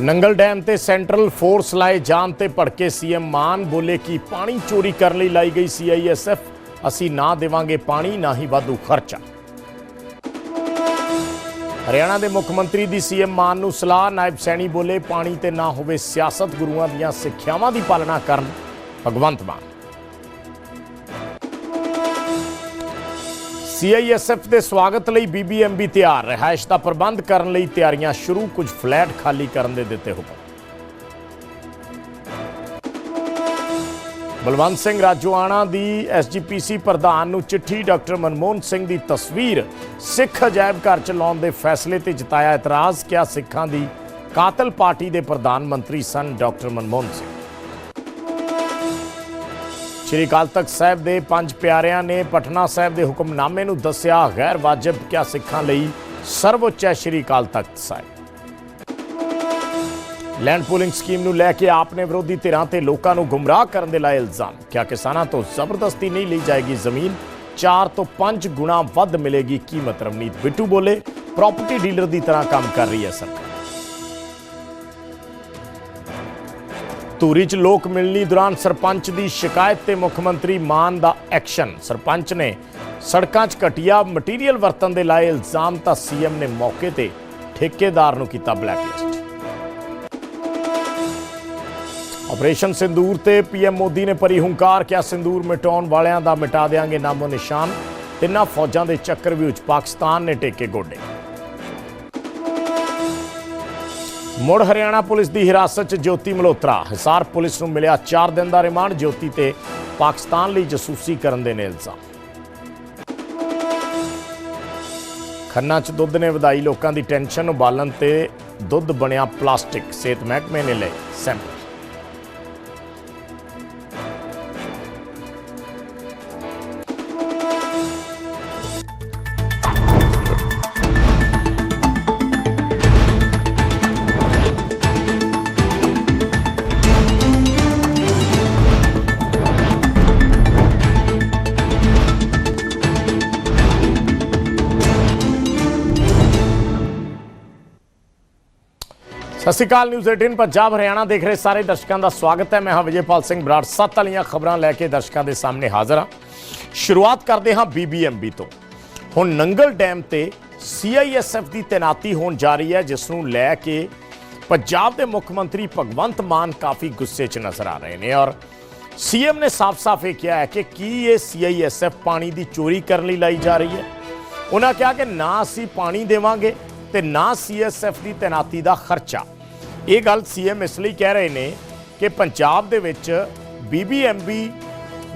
Nangal dam ਤੇ central force ਲਾਏ jam ਤੇ ਭੜਕੇ ਸੀਐਮ ਮਾਨ ਬੋਲੇ ਕਿ ਪਾਣੀ ਚੋਰੀ ਕਰਨ ਲਈ ਲਾਈ ਗਈ ਸੀਆਈਐਸਐਫ, ਅਸੀਂ ਨਾ ਦੇਵਾਂਗੇ ਪਾਣੀ, ਨਾ ਹੀ ਵਾਧੂ ਖਰਚਾ। ਹਰਿਆਣਾ ਦੇ ਮੁੱਖ ਮੰਤਰੀ ਦੀ ਸੀਐਮ ਮਾਨ ਨੂੰ ਸਲਾਹ, ਨਾਇਬ ਸੈਣੀ ਬੋਲੇ ਪਾਣੀ ਤੇ ਨਾ ਹੋਵੇ ਸਿਆਸਤ, ਗੁਰੂਆਂ ਦੀਆਂ ਸਿੱਖਿਆਵਾਂ ਦੀ ਪਾਲਣਾ ਕਰਨ ਭਗਵੰਤ ਮਾਨ। ਸੀਆਈਐਸਐਫ ਦੇ ਸਵਾਗਤ ਲਈ ਬੀਬੀਐਮਬੀ ਤਿਆਰ। ਰਿਹਾਇਸ਼ ਦਾ ਪ੍ਰਬੰਧ ਕਰਨ ਲਈ ਤਿਆਰੀਆਂ ਸ਼ੁਰੂ। ਕੁਝ ਫਲੈਟ ਖਾਲੀ ਕਰਨ ਦੇ ਦਿੱਤੇ ਹੁਕਮ। ਬਲਵੰਤ ਸਿੰਘ ਰਾਜੋਆਣਾ ਦੀ ਐਸਜੀਪੀਸੀ ਪ੍ਰਧਾਨ ਨੂੰ ਚਿੱਠੀ ਡਾਕਟਰ ਮਨਮੋਹਨ ਸਿੰਘ ਦੀ ਤਸਵੀਰ ਸਿੱਖ ਅਜਾਇਬ ਘਰ ਚ ਲਾਉਣ ਦੇ ਫੈਸਲੇ ਤੇ ਜਤਾਇਆ ਇਤਰਾਜ਼। ਕਿਹਾ ਸਿੱਖਾਂ ਦੀ ਕਾਤਲ ਪਾਰਟੀ ਦੇ ਪ੍ਰਧਾਨ ਮੰਤਰੀ ਸਨ ਡਾਕਟਰ ਮਨਮੋਹਨ ਸਿੰਘ। ਸ਼੍ਰੀ ਅਕਾਲ ਤਖਤ ਸਾਹਿਬ ਦੇ ਪੰਜ ਪਿਆਰਿਆਂ ਨੇ ਪਟਨਾ ਸਾਹਿਬ ਦੇ ਹੁਕਮਨਾਮੇ ਨੂੰ ਦੱਸਿਆ, ਗੈਰ ਵਾਜਬ ਕਿਆ ਸਿੱਖਾਂ ਲਈ ਸਰਵਉੱਚ ਹੈ Shri Akal Takht Sahib. Land pooling scheme ਨੂੰ ਲੈ ਕੇ ਆਪ ਨੇ ਵਿਰੋਧੀ ਧਿਰਾਂ ਤੇ ਲੋਕਾਂ ਨੂੰ ਗੁੰਮਰਾਹ ਕਰਨ ਦੇ ਲਾਏ ਇਲਜ਼ਾਮ। ਕਿਆ ਕਿਸਾਨਾਂ ਤੋਂ ਜ਼ਬਰਦਸਤੀ ਨਹੀਂ ਲਈ ਜਾਏਗੀ ਜ਼ਮੀਨ 4 ਤੋਂ 5 ਗੁਣਾ ਵੱਧ ਮਿਲੇਗੀ ਕੀਮਤ। ਰਵਨੀਤ ਬਿੱਟੂ ਬੋਲੇ ਪ੍ਰਾਪਰਟੀ ਡੀਲਰ ਦੀ ਤਰ੍ਹਾਂ ਕੰਮ ਕਰ ਰਹੀ ਹੈ ਸਰਕਾਰ। ਧੂਰੀ 'ਚ ਲੋਕ ਮਿਲਣੀ ਦੌਰਾਨ ਸਰਪੰਚ ਦੀ ਸ਼ਿਕਾਇਤ ਤੇ ਮੁੱਖ ਮੰਤਰੀ ਮਾਨ ਦਾ ਐਕਸ਼ਨ। ਸਰਪੰਚ ਨੇ ਸੜਕਾਂ 'ਚ ਘਟੀਆ ਮਟੀਰੀਅਲ ਵਰਤਣ ਦੇ ਲਾਏ ਇਲਜ਼ਾਮ ਤਾਂ ਸੀਐਮ ਨੇ ਮੌਕੇ ਤੇ ਠੇਕੇਦਾਰ ਨੂੰ ਕੀਤਾ ਬਲੈਕਲਿਸਟ। ਆਪਰੇਸ਼ਨ ਸਿੰਦੂਰ ਤੇ ਪੀਐਮ ਮੋਦੀ ਨੇ ਭਰੀ ਹੁੰਕਾਰ ਕਿਹਾ, ਸਿੰਦੂਰ ਮਿਟਾਉਣ ਵਾਲਿਆਂ ਦਾ ਮਿਟਾ ਦੇਾਂਗੇ ਨਾਮੋ ਨਿਸ਼ਾਨ। ਤਿੰਨਾਂ ਫੌਜਾਂ ਦੇ ਚੱਕਰ ਵੀ 'ਚ ਪਾਕਿਸਤਾਨ ਨੇ ਟੇਕੇ ਗੋਡੇ। ਮੁੜ ਹਰਿਆਣਾ ਪੁਲਿਸ ਦੀ ਹਿਰਾਸਤ 'ਚ ਜੋਤੀ ਮਲਹੋਤਰਾ। ਹਿਸਾਰ ਪੁਲਿਸ ਨੂੰ ਮਿਲਿਆ 4 ਦਿਨ ਦਾ ਰਿਮਾਂਡ, ਜੋਤੀ ਤੇ ਪਾਕਿਸਤਾਨ ਲਈ ਜਸੂਸੀ ਕਰਨ ਦੇ ਨੇ ਇਲਜ਼ਾਮ ਖੰਨਾ 'ਚ ਦੁੱਧ ਨੇ ਵਧਾਈ, ਲੋਕਾਂ ਦੀ ਟੈਨਸ਼ਨ ਨੂੰ ਬਾਲਣ ਤੇ ਦੁੱਧ ਬਣਿਆ ਪਲਾਸਟਿਕ, ਸਿਹਤ ਮਹਿਕਮੇ ਨੇ ਲਏ ਸੈਂਪਲ। ਸਤਿ ਸ਼੍ਰੀ ਅਕਾਲ ਨਿਊਜ਼ 18 ਪੰਜਾਬ, ਹਰਿਆਣਾ ਦੇਖ ਰਹੇ ਸਾਰੇ ਦਰਸ਼ਕਾਂ ਦਾ ਸਵਾਗਤ ਹੈ। ਮੈਂ ਹਾਂ ਵਿਜੇਪਾਲ ਸਿੰਘ, ਬਰਾੜ ਸੱਤ ਵਾਲੀਆਂ ਖਬਰਾਂ ਲੈ ਕੇ ਦਰਸ਼ਕਾਂ ਦੇ ਸਾਹਮਣੇ ਹਾਜ਼ਰ ਹਾਂ। ਸ਼ੁਰੂਆਤ ਕਰਦੇ ਹਾਂ ਬੀਬੀਐਮਬੀ ਤੋਂ। ਹੁਣ ਨੰਗਲ ਡੈਮ ਤੇ ਸੀਆਈਐਸਐਫ ਦੀ ਤੈਨਾਤੀ ਹੋਣ ਜਾ ਰਹੀ ਹੈ, ਜਿਸ ਨੂੰ ਲੈ ਕੇ ਪੰਜਾਬ ਦੇ ਮੁੱਖ ਮੰਤਰੀ ਭਗਵੰਤ ਮਾਨ ਕਾਫੀ ਗੁੱਸੇ 'ਚ ਨਜ਼ਰ ਆ ਰਹੇ ਨੇ ਔਰ ਸੀਐਮ ਨੇ ਸਾਫ਼-ਸਾਫ਼ ਇਹ ਕਿਹਾ ਹੈ ਕਿ ਕੀ ਇਹ ਸੀਆਈਐਸਐਫ ਪਾਣੀ ਦੀ ਚੋਰੀ ਕਰਨ ਲਈ ਲਾਈ ਜਾ ਰਹੀ ਹੈ? ਉਹਨਾਂ ਕਿਹਾ ਕਿ ਨਾ ਅਸੀਂ ਪਾਣੀ ਦੇਵਾਂਗੇ ਤੇ ਨਾ ਸੀਐਸਐਫ ਦੀ ਤੈਨਾਤੀ ਦਾ ਖਰਚਾ। ਇਹ ਗੱਲ ਸੀਐਮ ਇਸ ਲਈ ਕਹਿ ਰਹੇ ਨੇ ਕਿ ਪੰਜਾਬ ਦੇ ਵਿੱਚ ਬੀਬੀਐਮਬੀ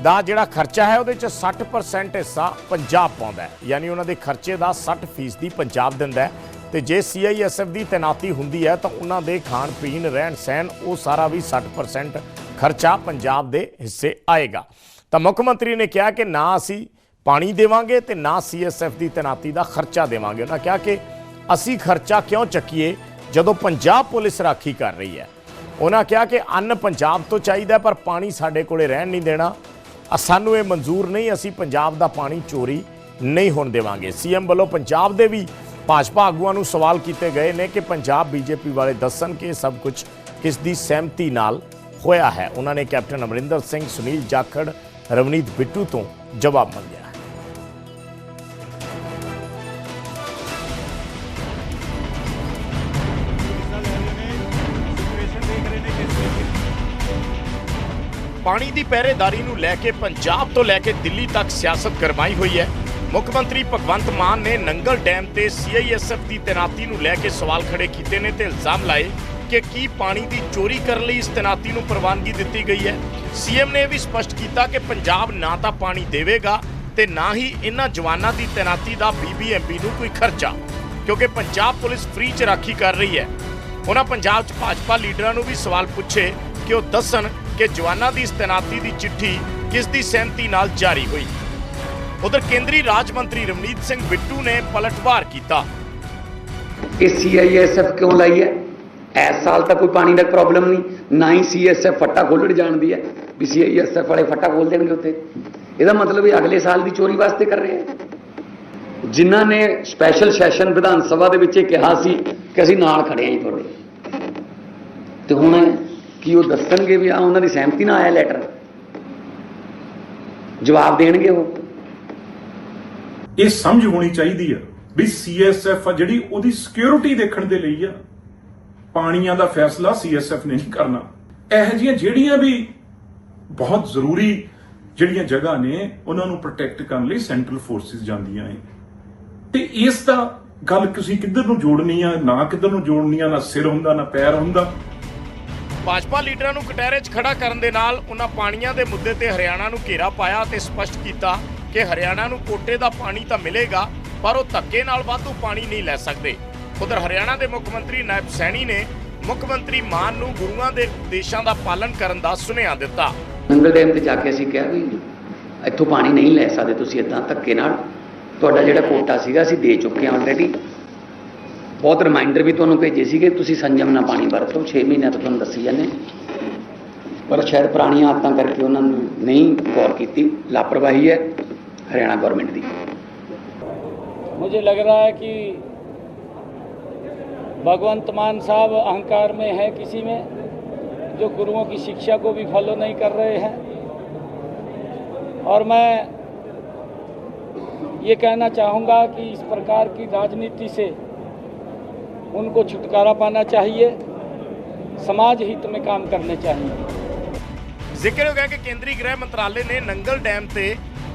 ਦਾ ਜਿਹੜਾ ਖਰਚਾ ਹੈ, ਉਹਦੇ ਚ 60% ਹਿੱਸਾ ਪੰਜਾਬ ਪਾਉਂਦਾ ਹੈ। ਯਾਨੀ ਉਹਨਾਂ ਦੇ ਖਰਚੇ ਦਾ 60% ਪੰਜਾਬ ਦਿੰਦਾ ਹੈ। ਤੇ ਜੇ ਸੀਆਈਐਸਐਫ ਦੀ ਤੈਨਾਤੀ ਹੁੰਦੀ ਹੈ, ਤਾਂ ਉਹਨਾਂ ਦੇ ਖਾਣ, ਪੀਣ, ਰਹਿਣ, ਸਹਿਣ, ਉਹ ਸਾਰਾ ਵੀ 60% ਖਰਚਾ ਪੰਜਾਬ ਦੇ ਹਿੱਸੇ ਆਏਗਾ। ਤਾਂ ਮੁੱਖ ਮੰਤਰੀ ਨੇ ਕਿਹਾ ਕਿ ਨਾ ਅਸੀਂ ਪਾਣੀ ਦੇਵਾਂਗੇ ਤੇ ਨਾ ਸੀਐਸਐਫ ਦੀ ਤੈਨਾਤੀ ਦਾ ਖਰਚਾ ਦੇਵਾਂਗੇ। ਉਹਨਾਂ ਕਿਹਾ ਕਿ ਅਸੀਂ ਖਰਚਾ ਕਿਉਂ ਚੱਕੀਏ? ਜਦੋਂ ਪੰਜਾਬ ਪੁਲਿਸ ਰਾਖੀ ਕਰ ਰਹੀ ਹੈ, ਉਹਨਾਂ ਕਿਹਾ ਕਿ ਅੰਨ ਪੰਜਾਬ ਤੋਂ ਚਾਹੀਦਾ ਪਰ ਪਾਣੀ ਸਾਡੇ ਕੋਲੇ ਰਹਿਣ ਨਹੀਂ ਦੇਣਾ। ਸਾਨੂੰ ਇਹ ਮਨਜ਼ੂਰ ਨਹੀਂ, ਅਸੀਂ ਪੰਜਾਬ ਦਾ ਪਾਣੀ ਚੋਰੀ ਨਹੀਂ ਹੋਣ ਦੇਵਾਂਗੇ। ਸੀਐਮ ਵੱਲੋਂ ਪੰਜਾਬ ਦੇ ਵੀ ਭਾਜਪਾ ਆਗੂਆਂ ਨੂੰ ਸਵਾਲ ਕੀਤੇ ਗਏ ਨੇ ਕਿ ਪੰਜਾਬ ਬੀਜੇਪੀ ਵਾਲੇ ਦੱਸਣ ਕਿ ਸਭ ਕੁਝ ਕਿਸ ਦੀ ਸਹਿਮਤੀ ਨਾਲ ਹੋਇਆ ਹੈ। ਉਹਨਾਂ ਨੇ ਕੈਪਟਨ ਅਮਰਿੰਦਰ ਸਿੰਘ, ਸੁਨੀਲ ਜਾਖੜ, ਰਵਨੀਤ ਬਿੱਟੂ ਤੋਂ ਜਵਾਬ ਮੰਗਿਆ। ਪਾਣੀ ਦੀ ਪਹਿਰੇਦਾਰੀ ਨੂੰ ਲੈ ਕੇ ਪੰਜਾਬ ਤੋਂ ਲੈ ਕੇ ਦਿੱਲੀ ਤੱਕ ਸਿਆਸਤ ਗਰਮਾਈ ਹੋਈ ਹੈ। ਮੁੱਖ ਮੰਤਰੀ ਭਗਵੰਤ ਮਾਨ ਨੇ ਨੰਗਲ ਡੈਮ ਤੇ ਸੀਆਈਐਸਐਫ ਦੀ ਤੈਨਾਤੀ ਨੂੰ ਲੈ ਕੇ ਸਵਾਲ ਖੜੇ ਕੀਤੇ ਨੇ ਤੇ ਇਲਜ਼ਾਮ ਲਾਏ ਕਿ ਕੀ ਪਾਣੀ ਦੀ ਚੋਰੀ ਕਰਨ ਲਈ ਇਸ ਤੈਨਾਤੀ ਨੂੰ ਪ੍ਰਵਾਨਗੀ ਦਿੱਤੀ ਗਈ ਹੈ। ਸੀਐਮ ਨੇ ਇਹ ਵੀ ਸਪਸ਼ਟ ਕੀਤਾ ਕਿ ਪੰਜਾਬ ਨਾ ਤਾਂ ਪਾਣੀ ਦੇਵੇਗਾ ਤੇ ਨਾ ਹੀ ਇਹਨਾਂ ਜਵਾਨਾਂ ਦੀ ਤੈਨਾਤੀ ਦਾ ਬੀਬੀਐਮਬੀ ਨੂੰ ਕੋਈ ਖਰਚਾ, ਕਿਉਂਕਿ ਪੰਜਾਬ ਪੁਲਿਸ ਫ੍ਰੀ ਚ ਰਾਖੀ ਕਰ ਰਹੀ ਹੈ। ਉਹਨਾਂ ਪੰਜਾਬ 'ਚ ਭਾਜਪਾ ਲੀਡਰਾਂ ਨੂੰ ਵੀ ਸਵਾਲ ਪੁੱਛੇ ਕਿ ਉਹ ਦੱਸਣ ਕਿ ਜਵਾਨਾਂ ਦੀ ਇਸ ਤੈਨਾਤੀ ਦੀ ਚਿੱਠੀ ਕਿਸ ਦੀ ਸਹਿਮਤੀ ਨਾਲ ਜਾਰੀ ਹੋਈ। ਉਧਰ ਕੇਂਦਰੀ ਰਾਜ ਮੰਤਰੀ ਰਵਨੀਤ ਸਿੰਘ ਬਿੱਟੂ ਨੇ ਪਲਟਵਾਰ ਕੀਤਾ। ਇਹ ਸੀਆਈਐਸਐਫ ਕਿਉਂ ਲਾਈ ਹੈ? ਇਸ ਸਾਲ ਤਾਂ ਕੋਈ ਪਾਣੀ ਦਾ ਪ੍ਰੋਬਲਮ ਨਹੀਂ। ਨਾ ਹੀ ਸੀਐਸਐਫ ਫੱਟਾ ਖੋਲਣ ਜਾਣਦੀ ਹੈ ਵੀ ਸੀਆਈਐਸਐਫ ਵਾਲੇ ਫੱਟਾ ਖੋਲ ਦੇਣਗੇ ਉੱਥੇ। ਇਹਦਾ ਮਤਲਬ ਇਹ ਅਗਲੇ ਸਾਲ ਦੀ ਚੋਰੀ ਵਾਸਤੇ ਕਰ ਰਹੇ ਹੈ। ਜਿਨ੍ਹਾਂ ਨੇ ਸਪੈਸ਼ਲ ਸੈਸ਼ਨ ਵਿਧਾਨ ਸਭਾ ਦੇ ਵਿੱਚ ਇਹ ਕਿਹਾ ਸੀ ਕਿ ਅਸੀਂ ਨਾਲ ਖੜੇ ਆਂ ਜੀ ਤੁਹਾਡੇ। ਤੇ ਹੁਣ ਕੀ ਉਹ ਦੱਸਣਗੇ ਵੀ ਆ, ਉਹਨਾਂ ਦੀ ਸਹਿਮਤੀ ਨਾਲ ਆਇਆ ਲੈਟਰ ਜਵਾਬ ਦੇਣਗੇ ਉਹ? ਇਹ ਸਮਝ ਹੋਣੀ ਚਾਹੀਦੀ ਆ ਵੀ ਸੀਐਸਐਫ ਆ ਜਿਹੜੀ ਉਹਦੀ ਸਿਕਿਉਰਿਟੀ ਦੇਖਣ ਦੇ ਲਈ ਆ, ਪਾਣੀਆਂ ਦਾ ਫੈਸਲਾ ਸੀਐਸਐਫ ਨੇ ਨਹੀਂ ਕਰਨਾ। ਇਹ ਜਿਹੀਆਂ ਜਿਹੜੀਆਂ ਵੀ ਬਹੁਤ ਜ਼ਰੂਰੀ ਜਿਹੜੀਆਂ ਜਗ੍ਹਾ ਨੇ, ਉਹਨਾਂ ਨੂੰ ਪ੍ਰੋਟੈਕਟ ਕਰਨ ਲਈ ਸੈਂਟਰਲ ਫੋਰਸਿਸ ਜਾਂਦੀਆਂ ਏ ਤੇ ਇਸ ਦਾ ਗੱਲ ਤੁਸੀਂ ਕਿੱਧਰ ਨੂੰ ਜੋੜਨੀ ਆ, ਨਾ ਕਿੱਧਰ ਨੂੰ ਜੋੜਨੀ ਆ, ਨਾ ਸਿਰ ਹੁੰਦਾ, ਨਾ ਪੈਰ ਹੁੰਦਾ ਭਾਜਪਾ ਲੀਡਰਾਂ ਨੂੰ ਕਟਹਿਰੇ 'ਚ ਖੜਾ ਕਰਨ ਦੇ ਨਾਲ ਉਹਨਾਂ ਪਾਣੀਆਂ ਦੇ ਮੁੱਦੇ ਤੇ ਹਰਿਆਣਾ ਨੂੰ ਘੇਰਾ ਪਾਇਆ ਤੇ ਸਪਸ਼ਟ ਕੀਤਾ ਕਿ ਹਰਿਆਣਾ ਨੂੰ ਕੋਟੇ ਦਾ ਪਾਣੀ ਤਾਂ ਮਿਲੇਗਾ, ਪਰ ਉਹ ਧੱਕੇ ਨਾਲ ਵਾਧੂ ਪਾਣੀ ਨਹੀਂ ਲੈ ਸਕਦੇ। ਉਧਰ ਹਰਿਆਣਾ ਦੇ ਮੁੱਖ ਮੰਤਰੀ ਨਾਇਬ ਸੈਣੀ ਨੇ ਮੁੱਖ ਮੰਤਰੀ ਮਾਨ ਨੂੰ ਗੁਰੂਆਂ ਦੇ ਉਪਦੇਸ਼ਾਂ ਦਾ ਪਾਲਣ ਕਰਨ ਦਾ ਸੁਨੇਹਾ ਦਿੱਤਾ। ਨੰਗਲ ਡੈਮ ਤੇ ਜਾ ਕੇ ਅਸੀਂ ਕਿਹਾ ਵੀ ਇੱਥੋਂ ਪਾਣੀ ਨਹੀਂ ਲੈ ਸਕਦੇ ਤੁਸੀਂ ਇਦਾਂ ਧੱਕੇ ਨਾਲ। ਤੁਹਾਡਾ ਜਿਹੜਾ ਕੋਟਾ ਸੀਗਾ, ਅਸੀਂ ਦੇ ਚੁੱਕੇ ਹਾਂ ਆਲਰੇਡੀ ਬਹੁਤ ਰਿਮਾਈਂਡਰ ਵੀ ਤੁਹਾਨੂੰ ਭੇਜੇ ਸੀਗੇ ਤੁਸੀਂ ਸੰਜਮ ਨਾਲ ਪਾਣੀ ਵਰਤੋ 6 ਮਹੀਨਿਆਂ ਤੋਂ ਤੁਹਾਨੂੰ ਦੱਸੀ ਜਾਂਦੇ ਪਰ ਸ਼ਾਇਦ ਪੁਰਾਣੀਆਂ ਆਦਤਾਂ ਕਰਕੇ ਉਹਨਾਂ ਨੂੰ ਨਹੀਂ ਗੌਰ ਕੀਤੀ ਲਾਪਰਵਾਹੀ ਹੈ ਹਰਿਆਣਾ ਗਵਰਨਮੈਂਟ ਦੀ मुझे लग रहा है कि भगवंत मान साहब अहंकार में है किसी में जो गुरुओं की शिक्षा को भी फॉलो नहीं कर रहे हैं और मैं ये कहना चाहूँगा कि इस प्रकार की राजनीति से उनको छुटकारा पाना चाहिए समाज हित में काम करने चाहिए ਜ਼ਿਕਰ ਹੋ ਗਿਆ ਕਿ ਕੇਂਦਰੀ ਗ੍ਰਹਿ ਮੰਤਰਾਲੇ ਨੇ ਨੰਗਲ ਡੈਮ ਤੇ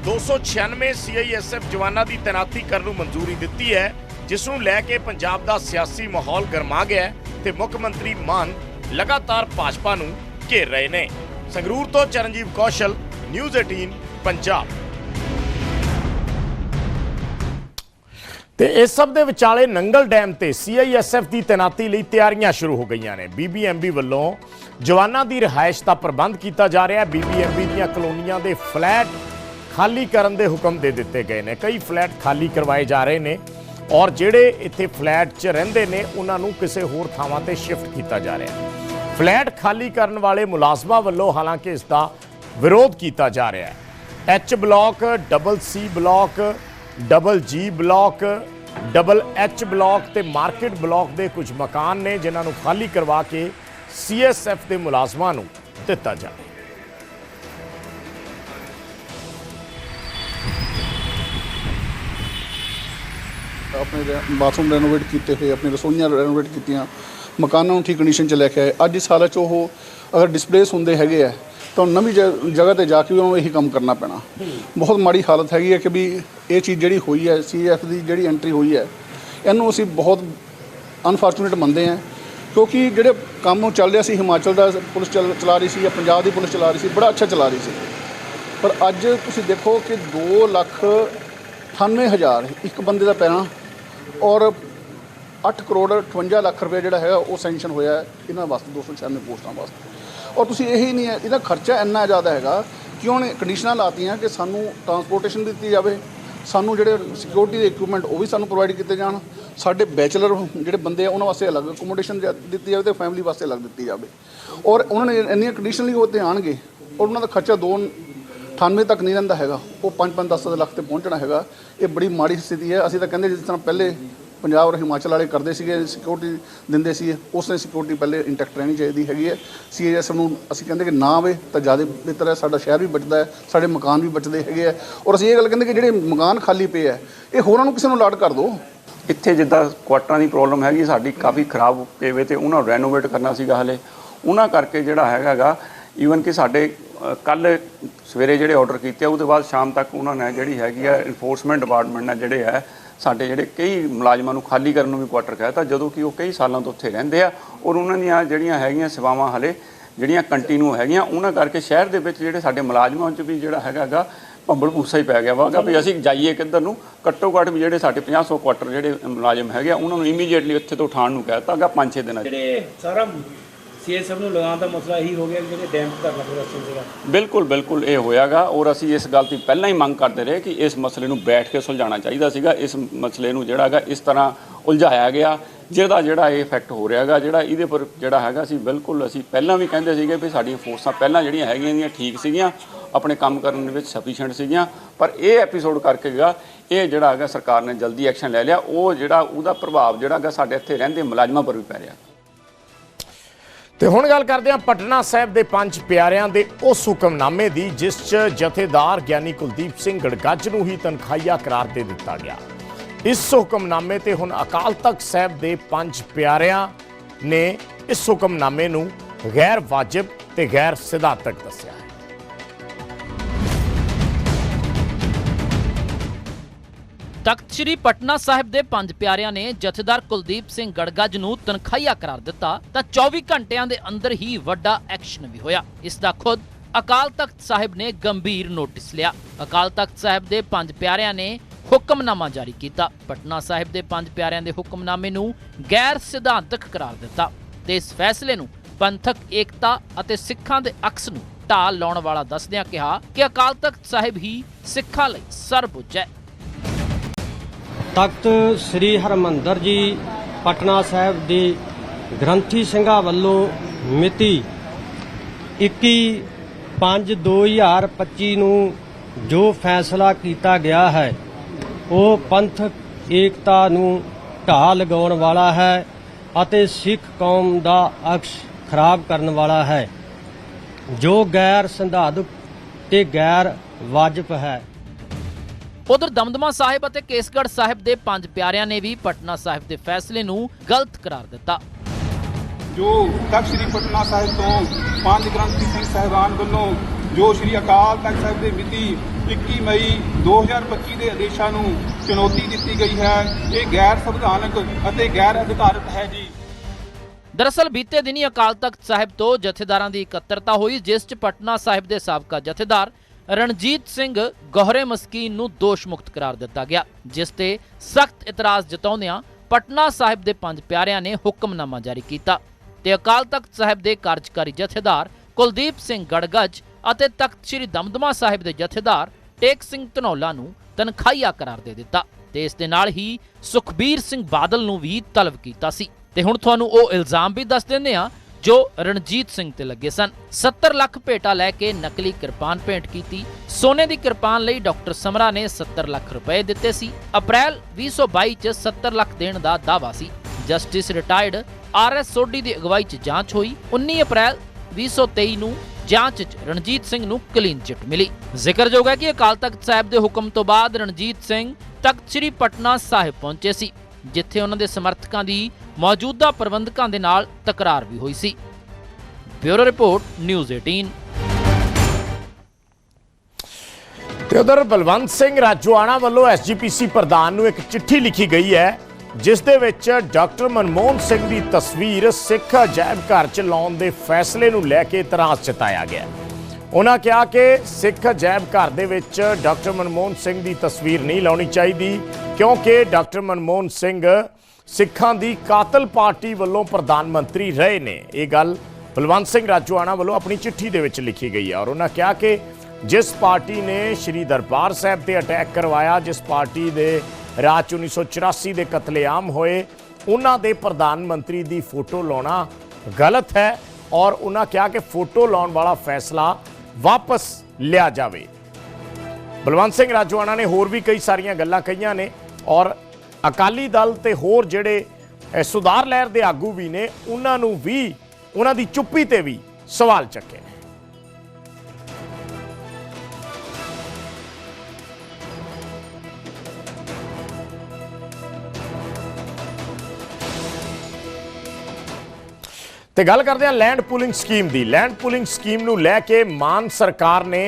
296 ਸੀਆਈਐਸਐਫ ਜਵਾਨਾਂ ਦੀ ਤੈਨਾਤੀ ਕਰਨ ਨੂੰ ਮਨਜ਼ੂਰੀ ਦਿੱਤੀ ਹੈ ਜਿਸ ਨੂੰ ਲੈ ਕੇ ਪੰਜਾਬ ਦਾ ਸਿਆਸੀ ਮਾਹੌਲ ਗਰਮਾ ਗਿਆ ਹੈ ਤੇ ਮੁੱਖ ਮੰਤਰੀ ਮਾਨ ਲਗਾਤਾਰ ਭਾਜਪਾ ਨੂੰ ਘੇਰ ਰਹੇ ਨੇ ਸੰਗਰੂਰ ਤੋਂ ਚਰਨਜੀਵ ਕੌਸ਼ਲ ਨਿਊਜ਼ 18 ਪੰਜਾਬ ਤੇ ਇਸ ਸਭ ਦੇ ਵਿਚਾਲੇ ਨੰਗਲ ਡੈਮ ਤੇ ਸੀਆਈਐਸਐਫ ਦੀ ਤੈਨਾਤੀ ਲਈ ਤਿਆਰੀਆਂ ਸ਼ੁਰੂ ਹੋ ਗਈਆਂ ਨੇ। ਬੀਬੀਐਮਬੀ ਵੱਲੋਂ ਜਵਾਨਾਂ ਦੀ ਰਿਹਾਇਸ਼ ਦਾ ਪ੍ਰਬੰਧ ਕੀਤਾ ਜਾ ਰਿਹਾ ਹੈ। ਬੀਬੀਐਮਬੀ ਦੀਆਂ ਕਲੋਨੀਆਂ ਦੇ ਫਲੈਟ ਖਾਲੀ ਕਰਨ ਦੇ ਹੁਕਮ ਦੇ ਦਿੱਤੇ ਗਏ ਨੇ। ਕਈ ਫਲੈਟ ਖਾਲੀ ਕਰਵਾਏ ਜਾ ਰਹੇ ਨੇ ਔਰ ਜਿਹੜੇ ਇੱਥੇ ਫਲੈਟ 'ਚ ਰਹਿੰਦੇ ਨੇ, ਉਹਨਾਂ ਨੂੰ ਕਿਸੇ ਹੋਰ ਥਾਵਾਂ ਤੇ ਸ਼ਿਫਟ ਕੀਤਾ ਜਾ ਰਿਹਾ ਹੈ। ਫਲੈਟ ਖਾਲੀ ਕਰਨ ਵਾਲੇ ਮੁਲਾਜ਼ਮਾਂ ਵੱਲੋਂ ਹਾਲਾਂਕਿ ਇਸ ਦਾ ਵਿਰੋਧ ਕੀਤਾ ਜਾ ਰਿਹਾ ਹੈ। H block double C block double G block, double H block ਤੇ ਮਾਰਕੀਟ ਬਲਾਕ ਦੇ ਕੁਝ ਮਕਾਨ ਨੇ ਜਿਨ੍ਹਾਂ ਨੂੰ ਖਾਲੀ ਕਰਵਾ ਕੇ ਸੀਐਸਐਫ ਦੇ ਮੁਲਾਜ਼ਮਾਂ ਨੂੰ ਦਿੱਤਾ ਜਾਵੇ। ਆਪਣੇ ਬਾਥਰੂਮ ਰੈਨੋਵੇਟ ਕੀਤੇ ਹੋਏ, ਆਪਣੀ ਰਸੋਈਆਂ ਰੈਨੋਵੇਟ ਕੀਤੀਆਂ, ਮਕਾਨਾਂ ਨੂੰ ਠੀਕ ਕੰਡੀਸ਼ਨ 'ਚ ਲੈ ਕੇ ਆਏ। ਅੱਜ ਇਸ ਹਾਲਤ 'ਚ ਉਹ ਅਗਰ ਡਿਸਪਲੇਸ ਹੁੰਦੇ ਹੈਗੇ ਆ ਤਾਂ ਨਵੀਂ ਜ- ਜਗ੍ਹਾ ਤੇ ਜਾ ਕੇ ਵੀ ਉਹਨਾਂ ਨੂੰ ਇਹੀ ਕੰਮ ਕਰਨਾ ਪੈਣਾ। ਬਹੁਤ ਮਾੜੀ ਹਾਲਤ ਹੈਗੀ ਹੈ ਕਿ ਵੀ ਇਹ ਚੀਜ਼ ਜਿਹੜੀ ਹੋਈ ਹੈ ਸੀਐਫ ਦੀ ਜਿਹੜੀ ਐਂਟਰੀ ਹੋਈ ਹੈ ਇਹਨੂੰ ਅਸੀਂ ਬਹੁਤ ਅਨਫੋਰਚੂਨੇਟ ਮੰਨਦੇ ਹਾਂ। ਕਿਉਂਕਿ ਜਿਹੜੇ ਕੰਮ ਚੱਲ ਰਿਹਾ ਸੀ ਹਿਮਾਚਲ ਦਾ ਪੁਲਿਸ ਚੱਲ- ਚਲਾ ਰਹੀ ਸੀ ਜਾਂ ਪੰਜਾਬ ਦੀ ਪੁਲਿਸ ਚਲਾ ਰਹੀ ਸੀ ਬੜਾ ਅੱਛਾ ਚਲਾ ਰਹੀ ਸੀ। ਪਰ ਅੱਜ ਤੁਸੀਂ ਦੇਖੋ ਕਿ 2 ਲੱਖ 98 ਹਜ਼ਾਰ ਇੱਕ ਬੰਦੇ ਦਾ ਪੈਣਾ ਔਰ 8 ਕਰੋੜ 58 ਲੱਖ ਰੁਪਏ ਜਿਹੜਾ ਹੈਗਾ ਉਹ ਸੈਂਕਸ਼ਨ ਹੋਇਆ ਹੈ ਇਹਨਾਂ ਵਾਸਤੇ 296 ਪੋਸਟਾਂ ਵਾਸਤੇ। ਔਰ ਤੁਸੀਂ ਇਹੀ ਨਹੀਂ ਹੈ, ਇਹਦਾ ਖਰਚਾ ਇੰਨਾ ਜ਼ਿਆਦਾ ਹੈਗਾ ਕਿ ਉਹਨੇ ਕੰਡੀਸ਼ਨਾਂ ਲਾਤੀਆਂ ਕਿ ਸਾਨੂੰ ਟਰਾਂਸਪੋਰਟੇਸ਼ਨ ਦਿੱਤੀ ਜਾਵੇ। ਸਾਨੂੰ ਜਿਹੜੇ ਸਿਕਿਉਰਿਟੀ ਦੇ ਇਕਵਿਪਮੈਂਟ ਉਹ ਵੀ ਸਾਨੂੰ ਪ੍ਰੋਵਾਈਡ ਕੀਤੇ ਜਾਣ। ਸਾਡੇ ਬੈਚਲਰ ਜਿਹੜੇ ਬੰਦੇ ਆ, ਉਹਨਾਂ ਵਾਸਤੇ ਅਲੱਗ ਅਕੋਮੋਡੇਸ਼ਨ ਦਿੱਤੀ ਜਾਵੇ ਤੇ ਫੈਮਿਲੀ ਵਾਸਤੇ ਅਲੱਗ ਦਿੱਤੀ ਜਾਵੇ। ਔਰ ਉਹਨਾਂ ਨੇ ਇੰਨੀਆਂ ਕੰਡੀਸ਼ਨਲੀ ਉਹ ਤੇ ਆਣਗੇ ਔਰ ਉਹਨਾਂ ਦਾ ਖਰਚਾ ਦੋ 98 ਤੱਕ ਨਹੀਂ ਰਹਿੰਦਾ ਹੈਗਾ। ਉਹ 5-5 10 ਲੱਖ ਤੇ ਪਹੁੰਚਣਾ ਹੈਗਾ। ਇਹ ਬੜੀ ਮਾੜੀ ਸਥਿਤੀ ਹੈ। ਅਸੀਂ ਤਾਂ ਕਹਿੰਦੇ ਜਿਸ ਤਰ੍ਹਾਂ ਪਹਿਲੇ ਪੰਜਾਬ ਔਰ ਹਿਮਾਚਲ ਵਾਲੇ ਕਰਦੇ ਸੀਗੇ ਸਿਕਿਉਰਿਟੀ ਦਿੰਦੇ ਸੀ ਉਸ ਨੇ ਸਿਕਿਉਰਿਟੀ ਪਹਿਲੇ ਇੰਟੈਕਟ ਰਹਿਣੀ ਚਾਹੀਦੀ ਹੈਗੀ ਹੈ। ਸੀਐਸ ਨੂੰ ਅਸੀਂ ਕਹਿੰਦੇ ਕਿ ਨਾ ਆਵੇ ਤਾਂ ਜ਼ਿਆਦਾ ਬਿਹਤਰ ਹੈ, ਸਾਡਾ ਸ਼ਹਿਰ ਵੀ ਬਚਦਾ ਹੈ, ਸਾਡੇ ਮਕਾਨ ਵੀ ਬਚਦੇ ਹੈਗੇ ਆ ਔਰ ਅਸੀਂ ਇਹ ਗੱਲ ਕਹਿੰਦੇ ਕਿ ਜਿਹੜੇ ਮਕਾਨ ਖਾਲੀ ਪਏ ਆ ਇਹ ਹੋਰਾਂ ਨੂੰ ਕਿਸੇ ਨੂੰ ਅਲਾਟ ਕਰ ਦਿਓ ਇੱਥੇ ਜਿੱਦਾਂ ਕੁਆਟਰਾਂ ਦੀ ਪ੍ਰੋਬਲਮ ਹੈਗੀ, ਸਾਡੀ ਕਾਫੀ ਖਰਾਬ ਪਏ ਵੇ ਤੇ ਉਹਨਾਂ ਨੂੰ ਰੈਨੋਵੇਟ ਕਰਨਾ ਸੀਗਾ ਹਲੇ। ਉਹਨਾਂ ਕਰਕੇ ਜਿਹੜਾ ਹੈਗਾਗਾ ਈਵਨ ਕਿ ਸਾਡੇ ਕੱਲ ਸਵੇਰੇ ਜਿਹੜੇ ਆਰਡਰ ਕੀਤੇ ਆ, ਉਹਦੇ ਬਾਅਦ ਸ਼ਾਮ ਤੱਕ ਉਹਨਾਂ ਨੇ ਜਿਹੜੀ ਹੈਗੀ ਆ ਇਨਫੋਰਸਮੈਂਟ ਡਿਪਾਰਟਮੈਂਟ ਨਾਲ ਜਿਹੜੇ ਹੈ ਸਾਡੇ ਜਿਹੜੇ ਕਈ ਮੁਲਾਜ਼ਮਾਂ ਨੂੰ ਖਾਲੀ ਕਰਨ ਨੂੰ ਵੀ ਕੁਆਟਰ ਕਹਿਤਾ, ਜਦੋਂ ਕਿ ਉਹ ਕਈ ਸਾਲਾਂ ਤੋਂ ਉੱਥੇ ਰਹਿੰਦੇ ਆ ਔਰ ਉਹਨਾਂ ਦੀਆਂ ਜਿਹੜੀਆਂ ਹੈਗੀਆਂ ਸੇਵਾਵਾਂ ਹਲੇ, ਜਿਹੜੀਆਂ ਕੰਟੀਨਿਊ ਹੈਗੀਆਂ, ਉਹਨਾਂ ਕਰਕੇ ਸ਼ਹਿਰ ਦੇ ਵਿੱਚ ਜਿਹੜੇ ਸਾਡੇ ਮੁਲਾਜ਼ਮਾਂ 'ਚ ਵੀ ਜਿਹੜਾ ਹੈਗਾਗਾ ਭੰਬਲ ਭੂਸਾ ਹੀ ਪੈ ਗਿਆ ਵਾਗਾ ਵੀ ਅਸੀਂ ਜਾਈਏ ਕਿੱਧਰ ਨੂੰ, ਘੱਟੋ ਘੱਟ ਵੀ ਜਿਹੜੇ ਸਾਡੇ 500 ਕੁਆਟਰ ਜਿਹੜੇ ਮੁਲਾਜ਼ਮ ਹੈਗੇ ਆ, ਉਹਨਾਂ ਨੂੰ ਇਮੀਡੀਏਟਲੀ ਉੱਥੇ ਤੋਂ ਉਠਾਉਣ ਨੂੰ ਕਹਿਤਾ ਗਾ 5-6 ਦਿਨਾਂ 'ਚ। ਜਿਹੜੇ ਸਾਰਾ ਸੀਐਸਐਫ ਨੂੰ ਲਗਾਉਣ ਦਾ ਮਸਲਾ ਇਹੀ ਹੋ ਗਿਆ ਕਿ ਜਿਹੜੇ ਡੈਮ ਧਰਨਾ ਪ੍ਰਦਰਸ਼ਨ ਸੀਗਾ ਬਿਲਕੁਲ ਬਿਲਕੁਲ ਇਹ ਹੋਇਆਗਾ ਔਰ ਅਸੀਂ ਇਸ ਗੱਲ ਦੀ ਪਹਿਲਾਂ ਹੀ ਮੰਗ ਕਰਦੇ ਰਹੇ ਕਿ ਇਸ ਮਸਲੇ ਨੂੰ ਬੈਠ ਕੇ ਸੁਲਝਾਉਣਾ ਚਾਹੀਦਾ ਸੀਗਾ। ਇਸ ਮਸਲੇ ਨੂੰ ਜਿਹੜਾ ਹੈਗਾ ਇਸ ਤਰ੍ਹਾਂ ਉਲਝਾਇਆ ਗਿਆ, ਜਿਹਦਾ ਜਿਹੜਾ ਇਹ ਇਫੈਕਟ ਹੋ ਰਿਹਾ ਰਿਹਾਗਾ, ਜਿਹੜਾ ਇਹਦੇ ਪਰ ਜਿਹੜਾ ਹੈਗਾ ਸੀ, ਬਿਲਕੁਲ ਅਸੀਂ ਪਹਿਲਾਂ ਵੀ ਕਹਿੰਦੇ ਸੀਗੇ ਵੀ ਸਾਡੀਆਂ ਫੋਰਸਾਂ ਪਹਿਲਾਂ ਜਿਹੜੀਆਂ ਹੈਗੀਆਂ ਦੀਆਂ ਠੀਕ ਸੀਗੀਆਂ, ਆਪਣੇ ਕੰਮ ਕਰਨ ਦੇ ਵਿੱਚ ਸਫੀਸ਼ੀਐਂਟ ਸੀਗੀਆਂ। ਪਰ ਇਹ ਐਪੀਸੋਡ ਕਰਕੇ ਗਾ, ਇਹ ਜਿਹੜਾ ਹੈਗਾ ਸਰਕਾਰ ਨੇ ਜਲਦੀ ਐਕਸ਼ਨ ਲੈ ਲਿਆ, ਉਹ ਜਿਹੜਾ, ਉਹਦਾ ਪ੍ਰਭਾਵ ਜਿਹੜਾ ਹੈਗਾ ਸਾਡੇ ਇੱਥੇ ਰਹਿੰਦੇ ਮੁਲਾਜ਼ਮਾਂ ਪਰ ਵੀ ਪੈ ਰਿਹਾ। ਤੇ ਹੁਣ ਗੱਲ ਕਰਦੇ ਹਾਂ ਪਟਨਾ ਸਾਹਿਬ ਦੇ ਪੰਜ ਪਿਆਰਿਆਂ ਦੇ ਉਸ ਹੁਕਮਨਾਮੇ ਦੀ, ਜਿਸ 'ਚ ਜਥੇਦਾਰ ਗਿਆਨੀ ਕੁਲਦੀਪ ਸਿੰਘ ਗੜਗੱਜ ਨੂੰ ਹੀ ਤਨਖਾਹੀਆ ਕਰਾਰ ਦੇ ਦਿੱਤਾ ਗਿਆ। ਇਸ ਹੁਕਮਨਾਮੇ ਤੇ ਹੁਣ ਅਕਾਲ ਤਖਤ ਸਾਹਿਬ ਦੇ ਪੰਜ ਪਿਆਰਿਆਂ ਨੇ ਇਸ ਹੁਕਮਨਾਮੇ ਨੂੰ ਗੈਰ ਵਾਜਬ ਤੇ ਗੈਰ ਸਿਧਾਂਤਕ ਦੱਸਿਆ ਹੈ। ਤਖਤ ਸ੍ਰੀ ਪਟਨਾ ਸਾਹਿਬ ਦੇ ਪੰਜ ਪਿਆਰਿਆਂ ਨੇ ਜਥੇਦਾਰ ਕੁਲਦੀਪ ਸਿੰਘ ਗੜਗੱਜ ਨੂੰ ਤਨਖਾਹੀਆ ਕਰਾਰ ਦਿੱਤਾ, ਤਾਂ 24 ਘੰਟਿਆਂ ਦੇ ਅੰਦਰ ਹੀ ਵੱਡਾ ਐਕਸ਼ਨ ਵੀ ਹੋਇਆ। ਇਸ ਦਾ ਖੁਦ ਅਕਾਲ ਤਖਤ ਸਾਹਿਬ ਨੇ ਗੰਭੀਰ ਨੋਟਿਸ ਲਿਆ। ਅਕਾਲ ਤਖਤ ਸਾਹਿਬ ਦੇ ਪੰਜ ਪਿਆਰਿਆਂ ਨੇ ਹੁਕਮਨਾਮਾ ਜਾਰੀ ਕੀਤਾ। ਪਟਨਾ ਸਾਹਿਬ ਦੇ ਪੰਜ ਪਿਆਰਿਆਂ ਦੇ ਹੁਕਮਨਾਮੇ ਨੂੰ ਗੈਰ ਸਿਧਾਂਤਕ ਕਰਾਰ ਦਿੱਤਾ ਤੇ ਇਸ ਫੈਸਲੇ ਨੂੰ ਪੰਥਕ ਏਕਤਾ ਅਤੇ ਸਿੱਖਾਂ ਦੇ ਅਕਸ ਨੂੰ ਢਾਲ ਲਾਉਣ ਵਾਲਾ ਦੱਸਦਿਆਂ ਕਿਹਾ ਕਿ ਅਕਾਲ ਤਖਤ ਸਾਹਿਬ ਹੀ ਸਿੱਖਾਂ ਲਈ ਸਰਬਉੱਚ ਹੈ। ਤਖਤ ਸ੍ਰੀ ਹਰਮੰਦਰ ਜੀ, ਪਟਨਾ ਸਾਹਿਬ ਦੇ ਗ੍ਰੰਥੀ ਸਿੰਘਾਂ ਵੱਲੋਂ ਮਿਤੀ 21 5 2025 ਨੂੰ ਜੋ ਫੈਸਲਾ ਕੀਤਾ ਗਿਆ ਹੈ, ਉਹ ਪੰਥਕ ਏਕਤਾ ਨੂੰ ਢਾਹ ਲਗਾਉਣ ਵਾਲਾ ਹੈ ਅਤੇ ਸਿੱਖ ਕੌਮ ਦਾ ਅਕਸ਼ ਖਰਾਬ ਕਰਨ ਵਾਲਾ ਹੈ। ਜੋ ਗੈਰ ਸੰਧਾਦਕ ਤੇ ਗੈਰ ਵਾਜਬ ਹੈ। ਉਧਰ ਦਮਦਮਾ ਸਾਹਿਬ ਅਤੇ ਕੇਸਗੜ੍ਹ ਸਾਹਿਬ ਦੇ ਪੰਜ ਪਿਆਰਿਆਂ ਨੇ ਵੀ ਪਟਨਾ ਸਾਹਿਬ ਦੇ ਫੈਸਲੇ ਨੂੰ ਗਲਤ ਕਰਾਰ ਦਿੱਤਾ। ਜੋ ਤਖਤ ਸ੍ਰੀ ਪਟਨਾ ਸਾਹਿਬ ਤੋਂ ਪੰਜ ਗ੍ਰੰਥੀ ਸਿੰਘ ਸਾਹਿਬਾਨ ਵੱਲੋਂ ਜੋ ਸ੍ਰੀ ਅਕਾਲ ਤਖਤ ਸਾਹਿਬ ਦੇ ਮਿਤੀ 21 ਮਈ 2025 ਦੇ ਆਦੇਸ਼ਾਂ ਨੂੰ ਚੁਣੌਤੀ ਦਿੱਤੀ ਗਈ ਹੈ ਇਹ ਗੈਰ ਸੰਵਿਧਾਨਕ ਅਤੇ ਗੈਰ ਅਧਿਕਾਰਤ ਹੈ ਜੀ। ਦਰਅਸਲ ਬੀਤੇ ਦਿਨੀ ਅਕਾਲ ਤਖਤ ਸਾਹਿਬ ਤੋਂ ਜਥੇਦਾਰਾਂ ਦੀ ਇਕੱਤਰਤਾ ਹੋਈ ਜਿਸ 'ਚ ਪਟਨਾ ਸਾਹਿਬ ਦੇ ਸਾਬਕਾ ਜਥੇਦਾਰ ਰਣਜੀਤ ਸਿੰਘ ਗੋਹਰੇ ਮਸਕੀਨ ਨੂੰ ਦੋਸ਼ ਮੁਕਤ ਕਰਾਰ ਦਿੱਤਾ ਗਿਆ, ਜਿਸ ਤੇ ਸਖਤ ਇਤਰਾਜ਼ ਜਤਾਉਂਦਿਆਂ ਪਟਨਾ ਸਾਹਿਬ ਦੇ ਪੰਜ ਪਿਆਰਿਆਂ ਨੇ ਹੁਕਮਨਾਮਾ ਜਾਰੀ ਕੀਤਾ ਤੇ ਅਕਾਲ ਤਖਤ ਸਾਹਿਬ ਦੇ ਕਾਰਜਕਾਰੀ ਜਥੇਦਾਰ ਕੁਲਦੀਪ ਸਿੰਘ ਗੜਗਜ ਅਤੇ ਤਖਤ ਸ੍ਰੀ ਦਮਦਮਾ ਸਾਹਿਬ ਦੇ ਜਥੇਦਾਰ ਟੇਕ ਸਿੰਘ ਧਨੌਲਾ ਨੂੰ ਤਨਖਾਹੀਆ ਕਰਾਰ ਦੇ ਦਿੱਤਾ ਤੇ ਇਸ ਦੇ ਨਾਲ ਹੀ ਸੁਖਬੀਰ ਸਿੰਘ ਬਾਦਲ ਨੂੰ ਵੀ ਤਲਬ ਕੀਤਾ ਸੀ। ਤੇ ਹੁਣ ਤੁਹਾਨੂੰ ਉਹ ਇਲਜ਼ਾਮ ਵੀ ਦੱਸ ਦਿੰਦੇ ਆ ਜੋ ਰਣਜੀਤ ਸਿੰਘ ਤੇ ਲੱਗੇ ਸਨ। 70 ਲੱਖ ਭੇਟਾ ਲੈ ਕੇ ਨਕਲੀ ਕਿਰਪਾਨ ਭੇਂਟ ਕੀਤੀ। ਸੋਨੇ ਦੀ ਕਿਰਪਾਨ ਲਈ ਡਾਕਟਰ ਸਮਰਾ ਨੇ 70 ਲੱਖ ਰੁਪਏ ਦਿੱਤੇ ਸੀ। ਅਪ੍ਰੈਲ 2022 ਚ 70 ਲੱਖ ਦੇਣ ਦਾ ਦਾਅਵਾ ਸੀ। Justice retired R S Sodhi ਦੀ ਅਗਵਾਈ ਚ ਜਾਂਚ ਹੋਈ। 19 ਅਪ੍ਰੈਲ 2023 ਨੂੰ ਜਾਂਚ 'ਚ ਰਣਜੀਤ ਸਿੰਘ ਨੂੰ ਕਲੀਨ ਚਿੱਟ ਮਿਲੀ। ਜ਼ਿਕਰਯੋਗ ਹੈ ਕਿ ਅਕਾਲ ਤਖਤ ਸਾਹਿਬ ਦੇ ਹੁਕਮ ਤੋਂ ਬਾਅਦ ਰਣਜੀਤ ਸਿੰਘ ਤਖਤ ਸ੍ਰੀ ਪਟਨਾ ਸਾਹਿਬ ਪਹੁੰਚੇ ਸੀ। ਜਿੱਥੇ ਉਹਨਾਂ ਦੇ ਸਮਰਥਕਾਂ ਦੀ ਮੌਜੂਦਾ ਪ੍ਰਬੰਧਕਾਂ ਦੇ ਨਾਲ ਤਕਰਾਰ ਵੀ ਹੋਈ ਸੀ ਬਿਊਰੋ ਰਿਪੋਰਟ, ਨਿਊਜ਼ 18 ਤੇ ਉਧਰ ਬਲਵੰਤ ਸਿੰਘ ਰਾਜੋਆਣਾ ਵੱਲੋਂ ਐਸਜੀਪੀਸੀ ਪ੍ਰਧਾਨ ਨੂੰ ਇੱਕ ਚਿੱਠੀ ਲਿਖੀ ਗਈ ਹੈ, ਜਿਸ ਦੇ ਵਿੱਚ ਡਾਕਟਰ ਮਨਮੋਹਨ ਸਿੰਘ ਦੀ ਤਸਵੀਰ ਸਿੱਖ ਅਜਾਇਬ ਘਰ 'ਚ ਲਾਉਣ ਦੇ ਫੈਸਲੇ ਨੂੰ ਲੈ ਕੇ ਇਤਰਾਜ਼ ਜਤਾਇਆ ਗਿਆ ਹੈ। ਉਹਨਾਂ ਕਿਹਾ ਕਿ ਸਿੱਖ ਅਜਾਇਬ ਘਰ ਦੇ ਵਿੱਚ ਡਾਕਟਰ ਮਨਮੋਹਨ ਸਿੰਘ ਦੀ ਤਸਵੀਰ ਨਹੀਂ ਲਾਉਣੀ ਚਾਹੀਦੀ, ਕਿਉਂਕਿ ਡਾਕਟਰ ਮਨਮੋਹਨ ਸਿੰਘ ਸਿੱਖਾਂ ਦੀ ਕਾਤਲ ਪਾਰਟੀ ਵੱਲੋਂ ਪ੍ਰਧਾਨ ਮੰਤਰੀ ਰਹੇ ਨੇ। ਇਹ ਗੱਲ ਬਲਵੰਤ ਸਿੰਘ ਰਾਜੂਆਣਾ ਵੱਲੋਂ ਆਪਣੀ ਚਿੱਠੀ ਦੇ ਵਿੱਚ ਲਿਖੀ ਗਈ ਹੈ ਔਰ ਉਹਨਾਂ ਕਿਹਾ ਕਿ ਜਿਸ ਪਾਰਟੀ ਨੇ ਸ਼੍ਰੀ ਦਰਬਾਰ ਸਾਹਿਬ ਤੇ ਅਟੈਕ ਕਰਵਾਇਆ, ਜਿਸ ਪਾਰਟੀ ਦੇ ਰਾਜ 'ਚ 1984 ਦੇ ਕਤਲੇਆਮ ਹੋਏ, ਉਹਨਾਂ ਦੇ ਪ੍ਰਧਾਨ ਮੰਤਰੀ ਦੀ ਫੋਟੋ ਲਾਉਣਾ ਗਲਤ ਹੈ ਔਰ ਉਹਨਾਂ ਕਿਹਾ ਕਿ ਫੋਟੋ ਲਾਉਣ ਵਾਲਾ ਫੈਸਲਾ ਵਾਪਸ ਲਿਆ ਜਾਵੇ। ਬਲਵੰਤ ਸਿੰਘ ਰਾਜੋਆਣਾ ਨੇ ਹੋਰ ਵੀ ਕਈ ਸਾਰੀਆਂ ਗੱਲਾਂ ਕਹੀਆਂ ਨੇ ਔਰ ਅਕਾਲੀ ਦਲ ਤੇ ਹੋਰ ਜਿਹੜੇ ਸੁਧਾਰ ਲਹਿਰ ਦੇ ਆਗੂ ਵੀ ਨੇ, ਉਹਨਾਂ ਨੂੰ ਵੀ, ਉਹਨਾਂ ਦੀ ਚੁੱਪੀ ਤੇ ਵੀ ਸਵਾਲ ਚੱਕੇ ਤੇ ਗੱਲ ਕਰਦੇ ਹਾਂ ਲੈਂਡ ਪੂਲਿੰਗ ਸਕੀਮ ਦੀ। ਲੈਂਡ ਪੂਲਿੰਗ ਸਕੀਮ ਨੂੰ ਲੈ ਕੇ ਮਾਨ ਸਰਕਾਰ ਨੇ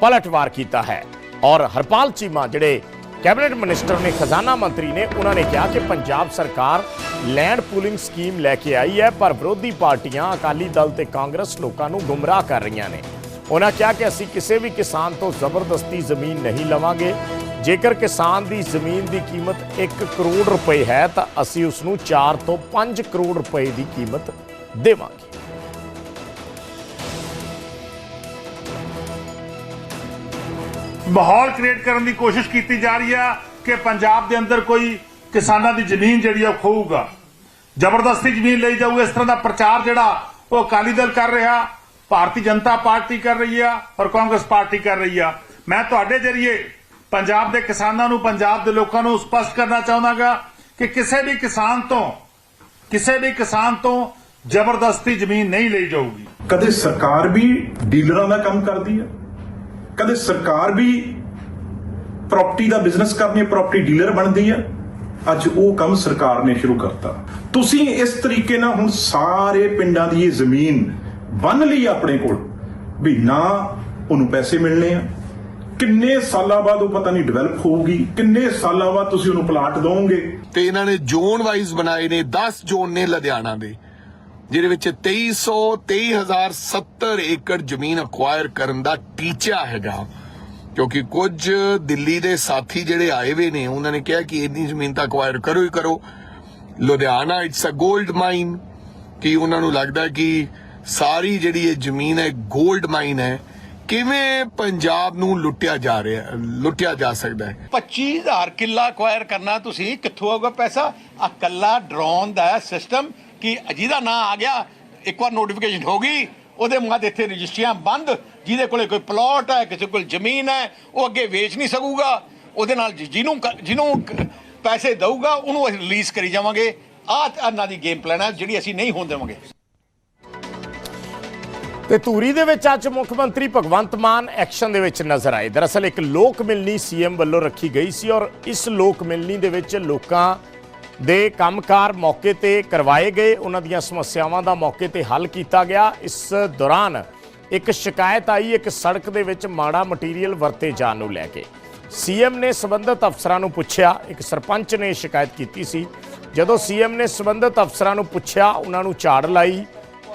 ਪਲਟਵਾਰ ਕੀਤਾ ਹੈ। ਔਰ ਹਰਪਾਲ ਚੀਮਾ, ਜਿਹੜੇ ਕੈਬਨਿਟ ਮਿਨਿਸਟਰ ਨੇ, ਖਜ਼ਾਨਾ ਮੰਤਰੀ ਨੇ, ਉਹਨਾਂ ਨੇ ਕਿਹਾ ਕਿ ਪੰਜਾਬ ਸਰਕਾਰ ਲੈਂਡ ਪੂਲਿੰਗ ਸਕੀਮ ਲੈ ਕੇ ਆਈ ਹੈ, ਪਰ ਵਿਰੋਧੀ ਪਾਰਟੀਆਂ ਅਕਾਲੀ ਦਲ ਤੇ ਕਾਂਗਰਸ ਲੋਕਾਂ ਨੂੰ ਗੁੰਮਰਾਹ ਕਰ ਰਹੀਆਂ ਨੇ। ਉਹਨਾਂ ਕਿਹਾ ਕਿ ਅਸੀਂ ਕਿਸੇ ਵੀ ਕਿਸਾਨ ਤੋਂ ਜ਼ਬਰਦਸਤੀ ਜ਼ਮੀਨ ਨਹੀਂ ਲਵਾਂਗੇ। ਜੇਕਰ ਕਿਸਾਨ ਦੀ ਜ਼ਮੀਨ ਦੀ ਕੀਮਤ 1 ਕਰੋੜ ਰੁਪਏ ਹੈ, ਤਾਂ ਅਸੀਂ ਉਸ ਨੂੰ 4 ਤੋਂ 5 ਕਰੋੜ ਰੁਪਏ ਦੀ ਕੀਮਤ ਦੇਵਾਂਗੇ। ਮਾਹੌਲ ਕ੍ਰੀਏਟ ਕਰਨ ਦੀ ਕੋਸ਼ਿਸ਼ ਕੀਤੀ ਜਾ ਰਹੀ ਹੈ ਕਿ ਪੰਜਾਬ ਦੇ ਅੰਦਰ ਕੋਈ ਕਿਸਾਨਾਂ ਦੀ ਜ਼ਮੀਨ ਜਿਹੜੀ ਆ ਉਹ ਖੋਊਗਾ। ਜ਼ਬਰਦਸਤੀ ਜ਼ਮੀਨ ਲਈ ਜਾਊ, ਇਸ ਤਰ੍ਹਾਂ ਦਾ ਪ੍ਰਚਾਰ ਜਿਹੜਾ ਉਹ ਅਕਾਲੀ ਦਲ ਕਰ ਰਿਹਾ, ਭਾਰਤੀ ਜਨਤਾ ਪਾਰਟੀ ਕਰ ਰਹੀ ਆ ਔਰ ਕਾਂਗਰਸ ਪਾਰਟੀ ਕਰ ਰਹੀ ਆ। ਮੈਂ ਤੁਹਾਡੇ ਜਰੀਏ ਪੰਜਾਬ ਦੇ ਕਿਸਾਨਾਂ ਨੂੰ, ਪੰਜਾਬ ਦੇ ਲੋਕਾਂ ਨੂੰ ਸਪਸ਼ਟ ਕਰਨਾ ਚਾਹੁੰਦਾਗਾ ਕਿ ਕਿਸੇ ਵੀ ਕਿਸਾਨ ਤੋਂ, ਕਿਸੇ ਵੀ ਕਿਸਾਨ ਤੋਂ ਜ਼ਬਰਦਸਤੀ ਜ਼ਮੀਨ ਨਹੀਂ ਲਈ ਜਾਊਗੀ। ਕਦੇ ਸਰਕਾਰ ਵੀ ਡੀਲਰਾਂ ਦਾ ਕੰਮ ਕਰਦੀ ਹੈ? ਕਦੇ ਸਰਕਾਰ ਵੀ ਪ੍ਰਾਪਰਟੀ ਦਾ ਬਿਜ਼ਨਸ ਕਰਨੀ ਪ੍ਰਾਪਰਟੀ ਡੀਲਰ ਬਣਦੀ ਹੈ? ਅੱਜ ਉਹ ਕੰਮ ਸਰਕਾਰ ਨੇ ਸ਼ੁਰੂ ਕਰਤਾ। ਤੁਸੀਂ ਇਸ ਤਰੀਕੇ ਨਾਲ ਹੁਣ ਸਾਰੇ ਪਿੰਡਾਂ ਦੀ ਇਹ ਜ਼ਮੀਨ ਬੰਨ ਲਈ ਆਪਣੇ ਕੋਲ ਵੀ ਨਾ ਉਹਨੂੰ ਪੈਸੇ ਮਿਲਣੇ ਆ। ਕਿੰਨੇ ਸਾਲਾਂ ਬਾਅਦ ਉਹ ਪਤਾ ਨਹੀਂ ਡਿਵੈਲਪ ਹੋਊਗੀ ਕਿੰਨੇ ਸਾਲਾਂ ਬਾਅਦ ਤੁਸੀਂ ਉਹਨੂੰ ਪਲਾਟ ਦੋਗੇ ਤੇ ਇਹਨਾਂ ਨੇ ਜ਼ੋਨ ਵਾਈਜ਼ ਬਣਾਏ ਨੇ 10 ਜ਼ੋਨ ਨੇ ਲੁਧਿਆਣਾ ਦੇ। ਜਿਹਦੇ ਵਿੱਚ 2300 23070 ਏਕੜ ਜ਼ਮੀਨ ਅਕਵਾਇਰ ਕਰਨ ਦਾ ਟੀਚਾ ਹੈਗਾ। ਕਿਉਂਕਿ ਕੁਝ ਦਿੱਲੀ ਦੇ ਸਾਥੀ ਜਿਹੜੇ ਆਏ ਵੇ ਨੇ, ਉਹਨਾਂ ਨੇ ਕਿਹਾ ਕਿ ਇੰਨੀ ਜ਼ਮੀਨ ਤਾਂ ਅਕਵਾਇਰ ਕਰੋ ਹੀ ਕਰੋ। ਲੁਧਿਆਣਾ ਇਟਸ ਅ 골ਡ ਮਾਈਨ ਕਿ ਉਹਨਾਂ ਨੂੰ ਲੱਗਦਾ ਕਿ ਸਾਰੀ ਜਿਹੜੀ ਇਹ ਜ਼ਮੀਨ ਹੈ 골ਡ ਮਾਈਨ ਹੈ, ਕਿਵੇਂ ਪੰਜਾਬ ਨੂੰ ਲੁੱਟਿਆ ਜਾ ਰਿਹਾ, ਲੁੱਟਿਆ ਜਾ ਸਕਦਾ ਹੈ? 25000 ਕਿੱਲਾ ਅਕਵਾਇਰ ਕਰਨਾ ਤੁਸੀਂ, ਕਿੱਥੋਂ ਆਊਗਾ ਪੈਸਾ? ਆ ਕੱਲਾ ਡਰੋਨ ਦਾ ਸਿਸਟਮ ਕਿ ਜਿਹਦਾ ਨਾਂ ਆ ਗਿਆ, ਇੱਕ ਵਾਰ ਨੋਟੀਫਿਕੇਸ਼ਨ ਹੋ ਗਈ, ਉਹਦੇ ਬਾਅਦ ਇੱਥੇ ਰਜਿਸਟਰੀਆਂ ਬੰਦ, ਜਿਹਦੇ ਕੋਲੇ ਕੋਈ ਪਲਾਟ ਹੈ, ਕਿਸੇ ਕੋਲ ਜ਼ਮੀਨ ਹੈ, ਉਹ ਅੱਗੇ ਵੇਚ ਨਹੀਂ ਸਕੂਗਾ, ਉਹਦੇ ਨਾਲ ਜਿਹਨੂੰ ਜਿਹਨੂੰ ਪੈਸੇ ਦਊਗਾ, ਉਹਨੂੰ ਅਸੀਂ ਰਿਲੀਜ਼ ਕਰੀ ਜਾਵਾਂਗੇ। ਆਹ ਇਹਨਾਂ ਦੀ ਗੇਮ ਪਲਾਨ ਹੈ, ਜਿਹੜੀ ਅਸੀਂ ਨਹੀਂ ਹੋਣ ਦੇਵਾਂਗੇ। ਤੇ ਧੂਰੀ ਦੇ ਵਿੱਚ ਅੱਜ ਮੁੱਖ ਮੰਤਰੀ ਭਗਵੰਤ ਮਾਨ ਐਕਸ਼ਨ ਦੇ ਵਿੱਚ ਨਜ਼ਰ ਆਏ। ਦਰਅਸਲ ਇੱਕ ਲੋਕ ਮਿਲਣੀ ਸੀਐਮ ਵੱਲੋਂ ਰੱਖੀ ਗਈ ਸੀ ਔਰ ਇਸ ਲੋਕ ਮਿਲਣੀ ਦੇ ਵਿੱਚ ਲੋਕਾਂ ਦੇ ਕੰਮਕਾਰ ਮੌਕੇ ਤੇ ਕਰਵਾਏ ਗਏ। ਉਹਨਾਂ ਦੀਆਂ ਸਮੱਸਿਆਵਾਂ ਦਾ ਮੌਕੇ ਤੇ ਹੱਲ ਕੀਤਾ ਗਿਆ। ਇਸ ਦੌਰਾਨ ਇੱਕ ਸ਼ਿਕਾਇਤ ਆਈ, ਇੱਕ ਸੜਕ ਦੇ ਵਿੱਚ ਮਾੜਾ ਮਟੀਰੀਅਲ ਵਰਤੇ ਜਾਣ ਨੂੰ ਲੈ ਕੇ। ਸੀਐਮ ਨੇ ਸਬੰਧਤ ਅਫਸਰਾਂ ਨੂੰ ਪੁੱਛਿਆ, ਇੱਕ ਸਰਪੰਚ ਨੇ ਸ਼ਿਕਾਇਤ ਕੀਤੀ ਸੀ। ਜਦੋਂ ਸੀਐਮ ਨੇ ਸਬੰਧਤ ਅਫਸਰਾਂ ਨੂੰ ਪੁੱਛਿਆ, ਉਹਨਾਂ ਨੂੰ ਝਾੜ ਲਾਈ।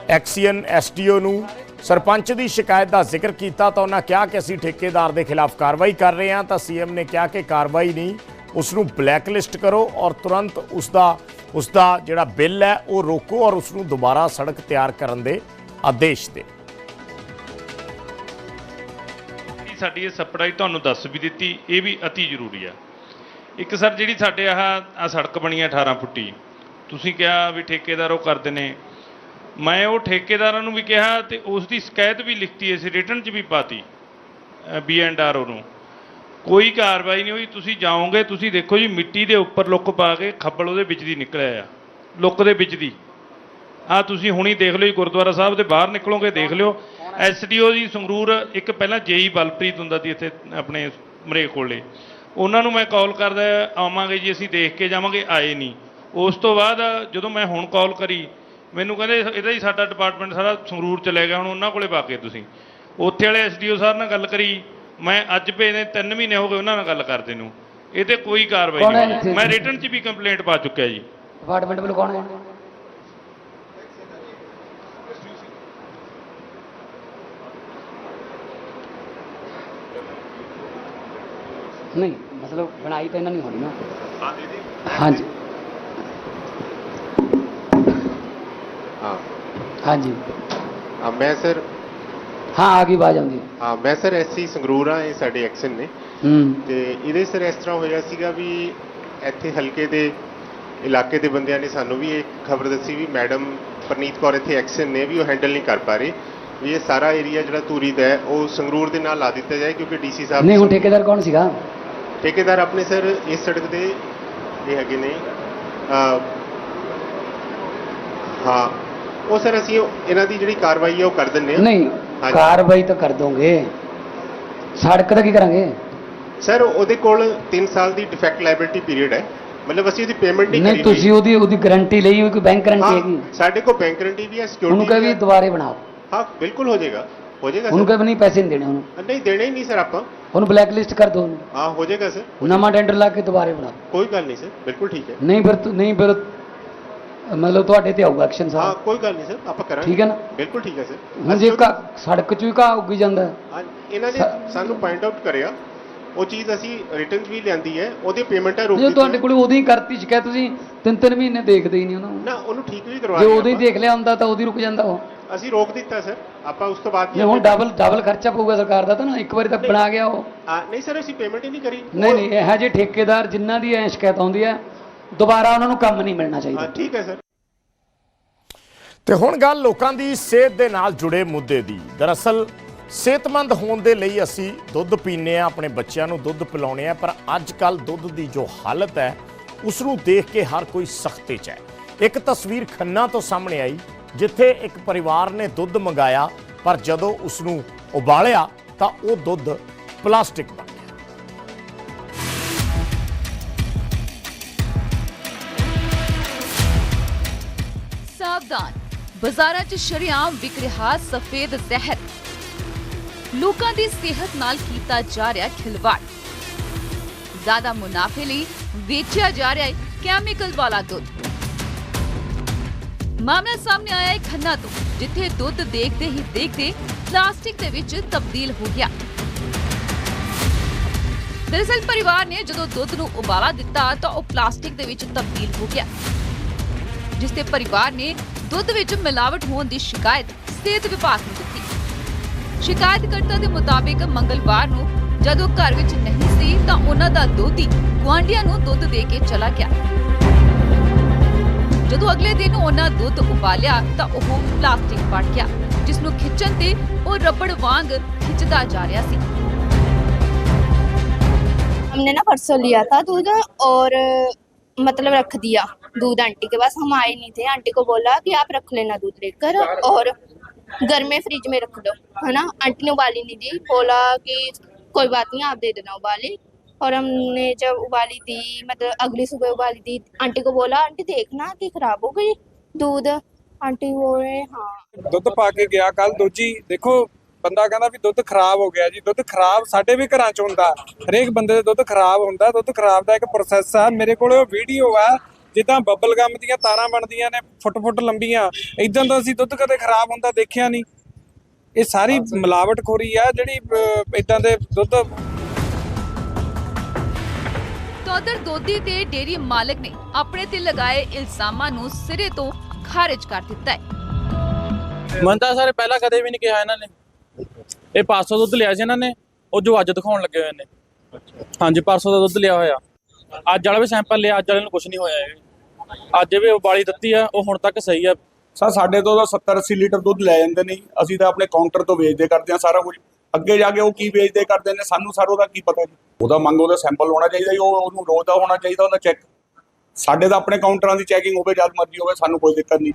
ਐਕਸੀਅਨ ਐਸਡੀਓ ਨੂੰ ਸਰਪੰਚ ਦੀ ਸ਼ਿਕਾਇਤ ਦਾ ਜ਼ਿਕਰ ਕੀਤਾ ਤਾਂ ਉਹਨਾਂ ਕਿਹਾ ਕਿ ਅਸੀਂ ਠੇਕੇਦਾਰ ਦੇ ਖਿਲਾਫ ਕਾਰਵਾਈ ਕਰ ਰਹੇ ਹਾਂ ਤਾਂ ਸੀਐਮ ਨੇ ਕਿਹਾ ਕਿ ਕਾਰਵਾਈ ਨਹੀਂ, ਉਸ ਨੂੰ ਬਲੈਕਲਿਸਟ ਕਰੋ ਔਰ ਤੁਰੰਤ ਉਸ ਦਾ ਉਸ ਦਾ ਜਿਹੜਾ ਬਿੱਲ ਹੈ ਉਹ ਰੋਕੋ ਔਰ ਉਸ ਨੂੰ ਦੁਬਾਰਾ ਸੜਕ ਤਿਆਰ ਕਰਨ ਦੇ ਆਦੇਸ਼ ਦੇ। ਸਾਡੀ ਇਹ ਸਪਲਾਈ ਤੁਹਾਨੂੰ ਦੱਸ ਵੀ ਦਿੱਤੀ, ਇਹ ਵੀ ਅਤੀ ਜ਼ਰੂਰੀ ਆ। ਇੱਕ ਸਰ ਜਿਹੜੀ ਸਾਡੇ ਆਹ ਆ ਸੜਕ ਬਣੀ ਆ 18 ਫੁੱਟੀ, ਤੁਸੀਂ ਕਿਹਾ ਵੀ ਠੇਕੇਦਾਰ ਉਹ ਕਰਦੇ ਨੇ ਮੈਂ ਉਹ ਠੇਕੇਦਾਰਾਂ ਨੂੰ ਵੀ ਕਿਹਾ ਤੇ ਉਸ ਦੀ ਸ਼ਿਕਾਇਤ ਵੀ ਲਿਖਤੀ ਅਸੀਂ ਰਿਟਰਨ 'ਚ ਵੀ ਪਾਤੀ ਬੀ ਐਂਡ ਆਰ ਨੂੰ ਕੋਈ ਕਾਰਵਾਈ ਨਹੀਂ ਹੋਈ, ਤੁਸੀਂ ਜਾਓਗੇ, ਤੁਸੀਂ ਦੇਖੋ ਜੀ, ਮਿੱਟੀ ਦੇ ਉੱਪਰ ਲੁੱਕ ਪਾ ਕੇ ਖੱਬਲ ਉਹਦੇ ਵਿੱਚ ਦੀ ਨਿਕਲਿਆ ਆ, ਲੁੱਕ ਦੇ ਵਿੱਚ ਦੀ। ਆ ਤੁਸੀਂ ਹੁਣੀ ਦੇਖ ਲਿਓ ਜੀ, ਗੁਰਦੁਆਰਾ ਸਾਹਿਬ ਦੇ ਬਾਹਰ ਨਿਕਲੋਗੇ, ਦੇਖ ਲਿਓ। ਐਸਡੀਓ ਜੀ, ਸੰਗਰੂਰ, ਇੱਕ ਪਹਿਲਾਂ ਜੇਈ ਬਲਪ੍ਰੀਤ ਹੁੰਦਾ ਸੀ ਇੱਥੇ, ਆਪਣੇ ਮਰੇ ਕੋਲੇ। ਉਹਨਾਂ ਨੂੰ ਮੈਂ ਕਾਲ ਕਰਦਾ, ਆਵਾਂਗੇ ਜੀ, ਅਸੀਂ ਦੇਖ ਕੇ ਜਾਵਾਂਗੇ, ਆਏ ਨਹੀਂ। ਉਸ ਤੋਂ ਬਾਅਦ ਜਦੋਂ ਮੈਂ ਹੁਣ ਕਾਲ ਕਰੀ ਮੈਨੂੰ ਕਹਿੰਦੇ ਇਹਦਾ ਹੀ ਸਾਡਾ ਡਿਪਾਰਟਮੈਂਟ ਸਾਰਾ ਸੰਗਰੂਰ ਚਲੇ ਗਿਆ ਹੁਣ ਉਹਨਾਂ ਕੋਲੇ ਪਾ ਕੇ ਤੁਸੀਂ। ਉੱਥੇ ਵਾਲੇ ਐਸਡੀਓ ਸਾਹਿਬ ਨਾਲ ਗੱਲ ਕਰੀ ਮੈਂ ਅੱਜ ਭੇਜਦੇ 3 ਮਹੀਨੇ ਹੋ ਗਏ ਉਹਨਾਂ ਨਾਲ ਗੱਲ ਕਰਦੇ ਨੂੰ। ਇਹ ਤੇ ਕੋਈ ਕਾਰਵਾਈ ਹੈ ਨਹੀਂ। ਮੈਂ ਰਿਟਰਨ 'ਚ ਵੀ ਕੰਪਲੇਂਟ ਪਾ ਚੁੱਕਿਆ ਜੀ। ਡਿਪਾਰਟਮੈਂਟ ਵੱਲੋਂ ਕੌਣ ਹੈ? ਨਹੀਂ ਮਤਲਬ ਬਣਾਈ ਤਾਂ ਇਹਨਾਂ ਨਹੀਂ ਹੋਣੀ ਨਾ। ਹਾਂਜੀ। ਹਾਂ। ਹਾਂਜੀ। ਹਾਂ, ਮੈਂ ਸਰ ਹਾਂ ਆ ਗਈ ਆਵਾਜ਼ ਆਉਂਦੀ। ਹੈ। ਮੈਂ ਸਰ ਐਸਸੀ ਸੰਗਰੂਰ ਆ ਇਹ ਸਾਡੇ ਐਕਸ਼ਨ ਨੇ। ਹੂੰ। ਤੇ ਇਹਦੇ ਸਰ ਇਸ ਤਰ੍ਹਾਂ ਹੋਇਆ ਸੀਗਾ ਵੀ ਇੱਥੇ ਹਲਕੇ ਦੇ ਇਲਾਕੇ ਦੇ ਬੰਦਿਆਂ ਨੇ ਸਾਨੂੰ ਵੀ ਇਹ ਖਬਰ ਦੱਸੀ ਵੀ ਮੈਡਮ ਪਰਨੀਤ ਕੌਰ ਇੱਥੇ ਐਕਸ਼ਨ ਨੇ ਵੀ ਉਹ ਹੈਂਡਲ ਨਹੀਂ ਕਰ ਪਾ ਰਹੇ। ਵੀ ਇਹ ਸਾਰਾ ਏਰੀਆ ਜਿਹੜਾ ਧੂਰੀ ਦਾ ਹੈ ਉਹ ਸੰਗਰੂਰ ਦੇ ਨਾਲ ਲਾ ਦਿੱਤਾ ਜਾਏ ਕਿਉਂਕਿ ਡੀਸੀ ਸਾਹਿਬ ਨਹੀਂ ਹੁਣ ਠੇਕੇਦਾਰ ਕੌਣ ਸੀਗਾ? ਠੇਕੇਦਾਰ ਆਪਣੇ ਸਰ ਇਸ ਸੜਕ ਦੇ ਇਹ ਹੈਗੇ ਨੇ। ਅਹ, ਹਾਂ। ਉਹ ਸਰ ਅਸੀਂ ਉਹ- ਇਹਨਾਂ ਦੀ ਜਿਹੜੀ ਕਾਰਵਾਈ ਹੈ ਉਹ ਕਰ ਦਿੰਨੇ ਆ। ਨਹੀਂ ਹਾਂਜੀ। ਕਾਰਵਾਈ ਤਾਂ ਕਰ ਦੋਗੇ। ਸੜਕ ਦਾ ਕੀ ਕਰਾਂਗੇ? ਸਰ ਉਹਦੇ ਕੋਲ 3 ਸਾਲ ਦੀ ਡਿਫੈਕਟ ਲਾਇਬਿਲਿਟੀ ਪੀਰੀਅਡ ਹੈ। ਮਤਲਬ ਅਸੀਂ ਉਹਦੀ ਪੇਮੈਂਟ ਨਹੀਂ ਨਹੀਂ ਕਰੀ ਤੁਸੀਂ ਉਹਦੀ ਉਹਦੀ ਗਾਰੰਟੀ ਲਈ ਹੋਈ ਕੋਈ ਬੈਂਕ ਗਾਰੰਟੀ ਹਾਂ, ਹੈਗੀ? ਸਾਡੇ ਕੋਲ ਬੈਂਕ ਗਾਰੰਟੀ ਵੀ ਹੈ ਉਹਨੂੰ ਸਿਕਿਉਰਿਟੀ ਕਹੇ ਵੀ ਦੁਬਾਰੇ ਬਣਾਓ। ਹਾਂ ਬਿਲਕੁਲ ਹੋ ਜਾਏਗਾ। ਹੋ ਜਾਏਗਾ ਉਹਨੂੰ ਸਰ। ਕਹੇ ਵੀ ਨਹੀਂ ਪੈਸੇ ਨਹੀਂ ਦੇਣੇ ਉਹਨੂੰ। ਨਹੀਂ ਦੇਣੇ ਹੀ ਨਹੀਂ ਸਰ ਆਪਾਂ। ਉਹਨੂੰ ਬਲੈਕ ਲਿਸਟ ਕਰ ਉਹਨੂੰ। ਹਾਂ ਹੋ ਜਾਏਗਾ ਸਰ। ਨਵਾਂ ਟੈਂਡਰ ਲਾ ਕੇ ਦੁਬਾਰੇ ਬਣਾਓ। ਕੋਈ ਗੱਲ ਨਹੀਂ ਸਰ ਬਿਲਕੁਲ ਠੀਕ ਹੈ। ਨਹੀਂ ਫਿਰ ਤੁ- ਨਹੀਂ ਫਿਰ ਮਤਲਬ ਤੁਹਾਡੇ ਤੇ ਆਊਗਾ ਐਕਸ਼ਨ ਹਾਂ ਸਾਰਾ। ਕੋਈ ਗੱਲ ਨਹੀਂ ਸਰ ਆਪਾਂ ਕਰਾਂਗੇ। ਠੀਕ ਹੈ ਨਾ? ਬਿਲਕੁਲ ਠੀਕ ਹੈ ਸਰ। ਹੁਣ ਜੇ ਘਾਹ- ਸੜਕ 'ਚ ਵੀ ਘਾਹ ਉੱਗੀ ਜਾਂਦਾ। ਹੈ, ਹਾਂ, ਇਹਨਾਂ ਨੇ ਸਾਨੂੰ ਪੁਆਇੰਟ ਆਊਟ ਕਰਿਆ। ਉਹ ਚੀਜ਼ ਅਸੀਂ ਰਿਟਰਨ ਵੀ ਲਿਆਂਦੀ ਹੈ ਉਹਦੀ ਪੇਮੈਂਟਾਂ ਰੋਕ ਜੇ ਤੁਹਾਡੇ ਕੋਲ ਉਦੋਂ ਹੀ ਕਰਤੀ ਸ਼ਿਕਾਇਤ ਤੁਸੀਂ ਤਿੰਨ ਤਿੰਨ ਮਹੀਨੇ ਦੇਖਦੇ ਹੀ ਨਹੀਂ ਉਹਨੂੰ। ਨਾ ਉਹਨੂੰ ਠੀਕ ਵੀ ਕਰਵਾ ਜੇ ਰਹੇ ਉਦੋਂ ਹੀ ਆਪਾਂ। ਦੇਖ ਲਿਆ ਹੁੰਦਾ ਤਾਂ ਉਦੋਂ ਹੀ ਰੁਕ ਜਾਂਦਾ ਉਹ। ਅਸੀਂ ਰੋਕ ਦਿੱਤਾ ਸਰ ਆਪਾਂ ਉਸ ਤੋਂ ਬਾਅਦ ਜੇ ਹੁਣ ਡਬਲ ਡਬਲ ਖਰਚਾ ਪਊਗਾ ਸਰਕਾਰ ਦਾ ਤਾਂ ਨਾ ਇੱਕ ਵਾਰੀ ਤਾਂ ਬਣਾ ਗਿਆ ਉਹ। ਹਾਂ, ਨਹੀਂ ਸਰ ਅਸੀਂ ਪੇਮੈਂਟ ਹੀ ਨਹੀਂ ਕਰੀ। ਨਹੀਂ ਨਹੀਂ ਇਹ ਜੇ ਠੇਕੇਦਾਰ ਜਿਨ੍ਹਾਂ ਦੀ ਐ ਸ਼ਿਕਾਇਤ ਆਉਂਦੀ ਹੈ ਦੁਬਾਰਾ ਉਹਨਾਂ ਨੂੰ ਕੰਮ ਨਹੀਂ ਮਿਲਣਾ ਚਾਹੀਦਾ। ਹਾਂ ਠੀਕ ਹੈ ਸਰ। ਤੇ ਹੁਣ ਗੱਲ ਲੋਕਾਂ ਦੀ ਸਿਹਤ ਦੇ ਨਾਲ ਜੁੜੇ ਮੁੱਦੇ ਦੀ। ਦਰਅਸਲ ਸਿਹਤਮੰਦ ਹੋਣ ਦੇ ਲਈ ਅਸੀਂ ਦੁੱਧ ਪੀਂਦੇ ਆ ਆਪਣੇ ਬੱਚਿਆਂ ਨੂੰ ਦੁੱਧ ਪਿਲਾਉਂਦੇ ਆ ਪਰ ਅੱਜ ਕੱਲ ਦੁੱਧ ਦੀ ਜੋ ਹਾਲਤ ਹੈ ਉਸ ਨੂੰ ਦੇਖ ਕੇ ਹਰ ਕੋਈ ਸਖਤੇ 'ਚ ਹੈ। ਇੱਕ ਤਸਵੀਰ ਖੰਨਾ ਤੋਂ ਸਾਹਮਣੇ ਆਈ ਜਿੱਥੇ ਇੱਕ ਪਰਿਵਾਰ ਨੇ ਦੁੱਧ ਮੰਗਾਇਆ ਪਰ ਜਦੋਂ ਉਸ ਨੂੰ ਉਬਾਲਿਆ ਤਾਂ ਉਹ ਦੁੱਧ ਪਲਾਸਟਿਕ ਬਣ ਸਾਵਧਾਨ ਬਾਜ਼ਾਰਾਂ 'ਚ ਸ਼ਰੇਆਮ ਵਿਕ ਰਿਹਾ ਸਫੇਦ ਜ਼ਹਿਰ। ਲੋਕਾਂ ਦੀ ਸਿਹਤ ਨਾਲ ਕੀਤਾ ਜਾ ਰਿਹਾ ਖਿਲਵਾੜ। ਜ਼ਿਆਦਾ ਮੁਨਾਫੇ ਲਈ ਵੇਚਿਆ ਜਾ ਰਿਹਾ ਹੈ ਕੈਮੀਕਲ ਵਾਲਾ ਦੁੱਧ। ਮਾਮਲਾ ਸਾਹਮਣੇ ਆਇਆ ਹੈ ਖੰਨਾ ਤੋਂ, ਜਿੱਥੇ ਦੁੱਧ ਦੇਖਦੇ ਹੀ ਦੇਖਦੇ ਪਲਾਸਟਿਕ ਦੇ ਵਿੱਚ ਤਬਦੀਲ ਹੋ ਗਿਆ। ਦਰਅਸਲ ਪਰਿਵਾਰ ਨੇ ਜਦੋਂ ਦੁੱਧ ਨੂੰ ਉਬਾਲਾ ਦਿੱਤਾ ਤਾਂ ਉਹ ਪਲਾਸਟਿਕ ਦੇ ਵਿੱਚ ਤਬਦੀਲ ਹੋ ਗਿਆ, ਜਿਸ ਤੇ ਪਰਿਵਾਰ ਨੇ ਦੁੱਧ ਵਿੱਚ ਮਿਲਾਵਟ ਹੋਣ ਦੀ ਸ਼ਿਕਾਇਤ ਸਿਹਤ ਵਿਭਾਗ ਨੂੰ ਦਿੱਤੀ ਸ਼ਿਕਾਇਤਕਰਤਾ ਦੇ ਮੁਤਾਬਿਕ ਮੰਗਲਵਾਰ ਨੂੰ ਜਦੋਂ ਘਰ ਵਿੱਚ ਨਹੀਂ ਸੀ ਤਾਂ ਉਹਨਾਂ ਦਾ ਦੋਧੀ ਗੁਆਂਢੀਆਂ ਨੂੰ ਦੁੱਧ ਦੇ ਕੇ ਚਲਾ ਗਿਆ ਜਦੋਂ ਅਗਲੇ ਦਿਨ ਉਹਨਾਂ ਦੁੱਧ ਉਬਾਲਿਆ ਤਾਂ ਉਹ ਪਲਾਸਟਿਕ ਫਟ ਗਿਆ ਜਿਸ ਨੂੰ ਖਿੱਚਣ ਤੇ ਉਹ ਰਬੜ ਵਾਂਗ ਖਿੱਚਦਾ ਜਾ ਰਿਹਾ ਸੀ हमने ना परसों लिया था दूध और मतलब रख दिया दूध आंटी के पास हम आए नहीं थे आंटी को बोला कि आप रख लेना दूध लेकर और घर में फ्रिज में रख दो है ना आंटी ने उबाली नहीं दी बोला कि कोई बात नहीं आप दे देना उबाली और हमने जब उबाली दी मतलब अगली सुबह उबाली दी आंटी को बोला आंटी देखना कि खराब हो गई दूध आंटी बोले हाँ ਦੁੱਧ ਪਾ ਕੇ ਗਿਆ ਕੱਲ ਦੂਜੀ ਦੇਖੋ ਬੰਦਾ ਕਹਿੰਦਾ ਵੀ ਦੁੱਧ ਖਰਾਬ ਹੋ ਗਿਆ ਜੀ ਦੁੱਧ ਖਰਾਬ ਸਾਡੇ ਵੀ ਘਰਾਂ 'ਚ ਹੁੰਦਾ ਹਰੇਕ ਬੰਦੇ ਦੇ ਦੁੱਧ ਖਰਾਬ ਹੁੰਦਾ ਦੁੱਧ ਖਰਾਬ ਦਾ ਇੱਕ ਪ੍ਰੋਸੈਸ ਆ ਮੇਰੇ ਕੋਲ ਉਹ ਵੀਡੀਓ ਆ ਜਿੱਦਾਂ ਬਬਲ ਗਮ ਦੀਆਂ ਤਾਰਾਂ ਬਣਦੀਆਂ ਨੇ ਫੁੱਟ ਫੁੱਟ ਲੰਬੀਆਂ ਇਦਾਂ ਦਾ ਅਸੀਂ ਦੁੱਧ ਕਦੇ ਖਰਾਬ ਹੁੰਦਾ ਦੇਖਿਆ ਨਹੀਂ। ਇਹ ਸਾਰੀ ਮਿਲਾਵਟਖੋਰੀ ਆ ਜਿਹੜੀ ਇਦਾਂ ਦੇ ਦੁੱਧ ਉਧਰ ਦੋਧੀ ਤੇ ਡੇਰੀ ਮਾਲਕ ਨੇ ਆਪਣੇ ਤੇ ਲਗਾਏ ਇਲਜ਼ਾਮਾਂ ਨੂੰ ਸਿਰੇ ਤੋਂ ਖਾਰਜ ਕਰ ਦਿੱਤਾ ਹੈ। ਮੈਂ ਤਾਂ ਸਾਰੇ ਪਹਿਲਾਂ ਕਦੇ ਵੀ ਨਹੀਂ ਕਿਹਾ ਇਹਨਾਂ ਨੇ। ਇਹ 500 ਦੁੱਧ ਲਿਆ ਸੀ ਇਹਨਾਂ ਨੇ ਉਹ ਜੋ ਅੱਜ ਦਿਖਾਉਣ ਲੱਗੇ ਹੋਏ ਨੇ। ਹਾਂਜੀ 500 ਦਾ ਦੁੱਧ ਲਿਆ ਹੋਇਆ। ਅੱਜ ਵਾਲਾ ਵੀ ਸੈਂਪਲ ਲਿਆ ਅੱਜ ਵਾਲੇ ਨੂੰ ਕੁਝ ਨਹੀਂ ਹੋਇਆ ਇਹ। ਅੱਜ ਵੀ ਉਬਾਲੀ ਦਿੱਤੀ ਆ ਉਹ ਹੁਣ ਤੱਕ ਸਹੀ ਆ। ਸਰ ਸਾਡੇ ਤੋਂ ਤਾਂ 70 80 ਲੀਟਰ ਦੁੱਧ ਲੈ ਜਾਂਦੇ ਨੇ ਅਸੀਂ ਤਾਂ ਆਪਣੇ ਕਾਊਂਟਰ ਤੋਂ ਵੇਚਦੇ ਕਰਦੇ ਆ ਸਾਰਾ ਕੁਝ। ਅੱਗੇ ਜਾ ਕੇ ਉਹ ਕੀ ਵੇਚਦੇ ਕਰਦੇ ਨੇ ਸਾਨੂੰ ਸਰ ਉਹਦਾ ਕੀ ਪਤਾ ਜੀ। ਉਹਦਾ ਮੰਗ ਉਹਦਾ ਸੈਂਪਲ ਹੋਣਾ ਚਾਹੀਦਾ ਜੀ, ਉਹ ਉਹਨੂੰ ਰੋਜ਼ ਦਾ ਹੋਣਾ ਚਾਹੀਦਾ ਉਹਦਾ ਚੈੱਕ ਸਾਡੇ ਤਾਂ ਆਪਣੇ ਕਾਊਂਟਰਾਂ ਦੀ ਚੈਕਿੰਗ ਹੋਵੇ ਜਦ ਮਰਜ਼ੀ ਹੋਵੇ ਸਾਨੂੰ ਕੋਈ ਦਿੱਕਤ ਨਹੀਂ।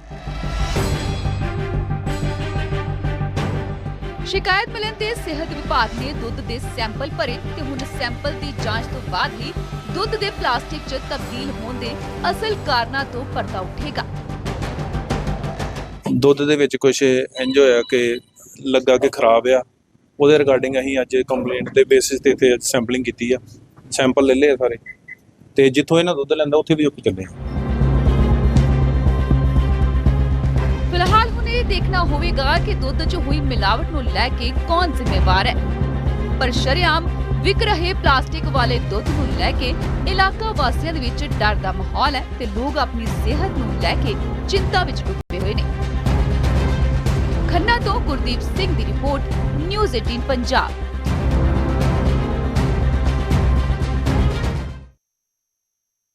ਸ਼ਿਕਾਇਤ ਮਿਲਣ ਤੇ ਸਿਹਤ ਵਿਭਾਗ ਨੇ ਦੁੱਧ ਦੇ ਸੈਂਪਲ ਭਰੇ ਤੇ ਹੁਣ ਸੈਂਪਲ ਦੀ ਜਾਂਚ ਤੋਂ ਬਾਅਦ ਹੀ ਦੁੱਧ ਦੇ ਪਲਾਸਟਿਕ 'ਚ ਤਬਦੀਲ ਹੋਣ ਦੇ ਅਸਲ ਕਾਰਨਾਂ ਤੋਂ ਪਰਦਾ ਉੱਠੇਗਾ। ਦੁੱਧ ਦੇ ਵਿੱਚ ਕੁਝ ਇੰਜ ਹੋਇਆ ਕਿ ਲੱਗਾ ਕਿ ਖਰਾਬ ਆ। ਉਹਦੇ ਰਿਗਾਰਡਿੰਗ ਅਸੀਂ ਅੱਜ ਕੰਪਲੇਂਟ ਦੇ ਬੇਸਿਸ ਤੇ ਇੱਥੇ ਸੈਂਪਲਿੰਗ ਕੀਤੀ ਆ। ਸੈਂਪਲ ਲੈ ਲਏ ਸਾਰੇ। ਤੇ ਜਿੱਥੋਂ ਇਹਨਾਂ ਦੁੱਧ ਲੈਂਦਾ ਉੱਥੇ ਵੀ ਉਹ ਚੱਲੇ ਆ। ਫਿਲਹਾਲ ਹੁਣ ਇਹ ਦੇਖਣਾ ਹੋਵੇਗਾ ਕਿ ਦੁੱਧ 'ਚ ਹੋਈ ਮਿਲਾਵਟ ਨੂੰ ਲੈ ਕੇ ਕੌਣ ਜ਼ਿੰਮੇਵਾਰ ਹੈ। ਪਰ ਸ਼ਰੇਆਮ ਵਿਕ ਰਹੇ ਪਲਾਸਟਿਕ ਵਾਲੇ ਦੁੱਧ ਨੂੰ ਲੈ ਕੇ ਇਲਾਕਾ ਵਾਸੀਆਂ ਦੇ ਵਿੱਚ ਡਰ ਦਾ ਮਾਹੌਲ ਹੈ ਤੇ ਲੋਕ ਆਪਣੀ ਸਿਹਤ ਨੂੰ ਲੈ ਕੇ ਚਿੰਤਾ ਵਿੱਚ ਡੁੱਬੇ ਹੋਏ ਨੇ। ਖੰਨਾ ਤੋਂ ਗੁਰਦੀਪ ਸਿੰਘ ਦੀ ਰਿਪੋਰਟ, ਨਿਊਜ਼ 18 ਪੰਜਾਬ।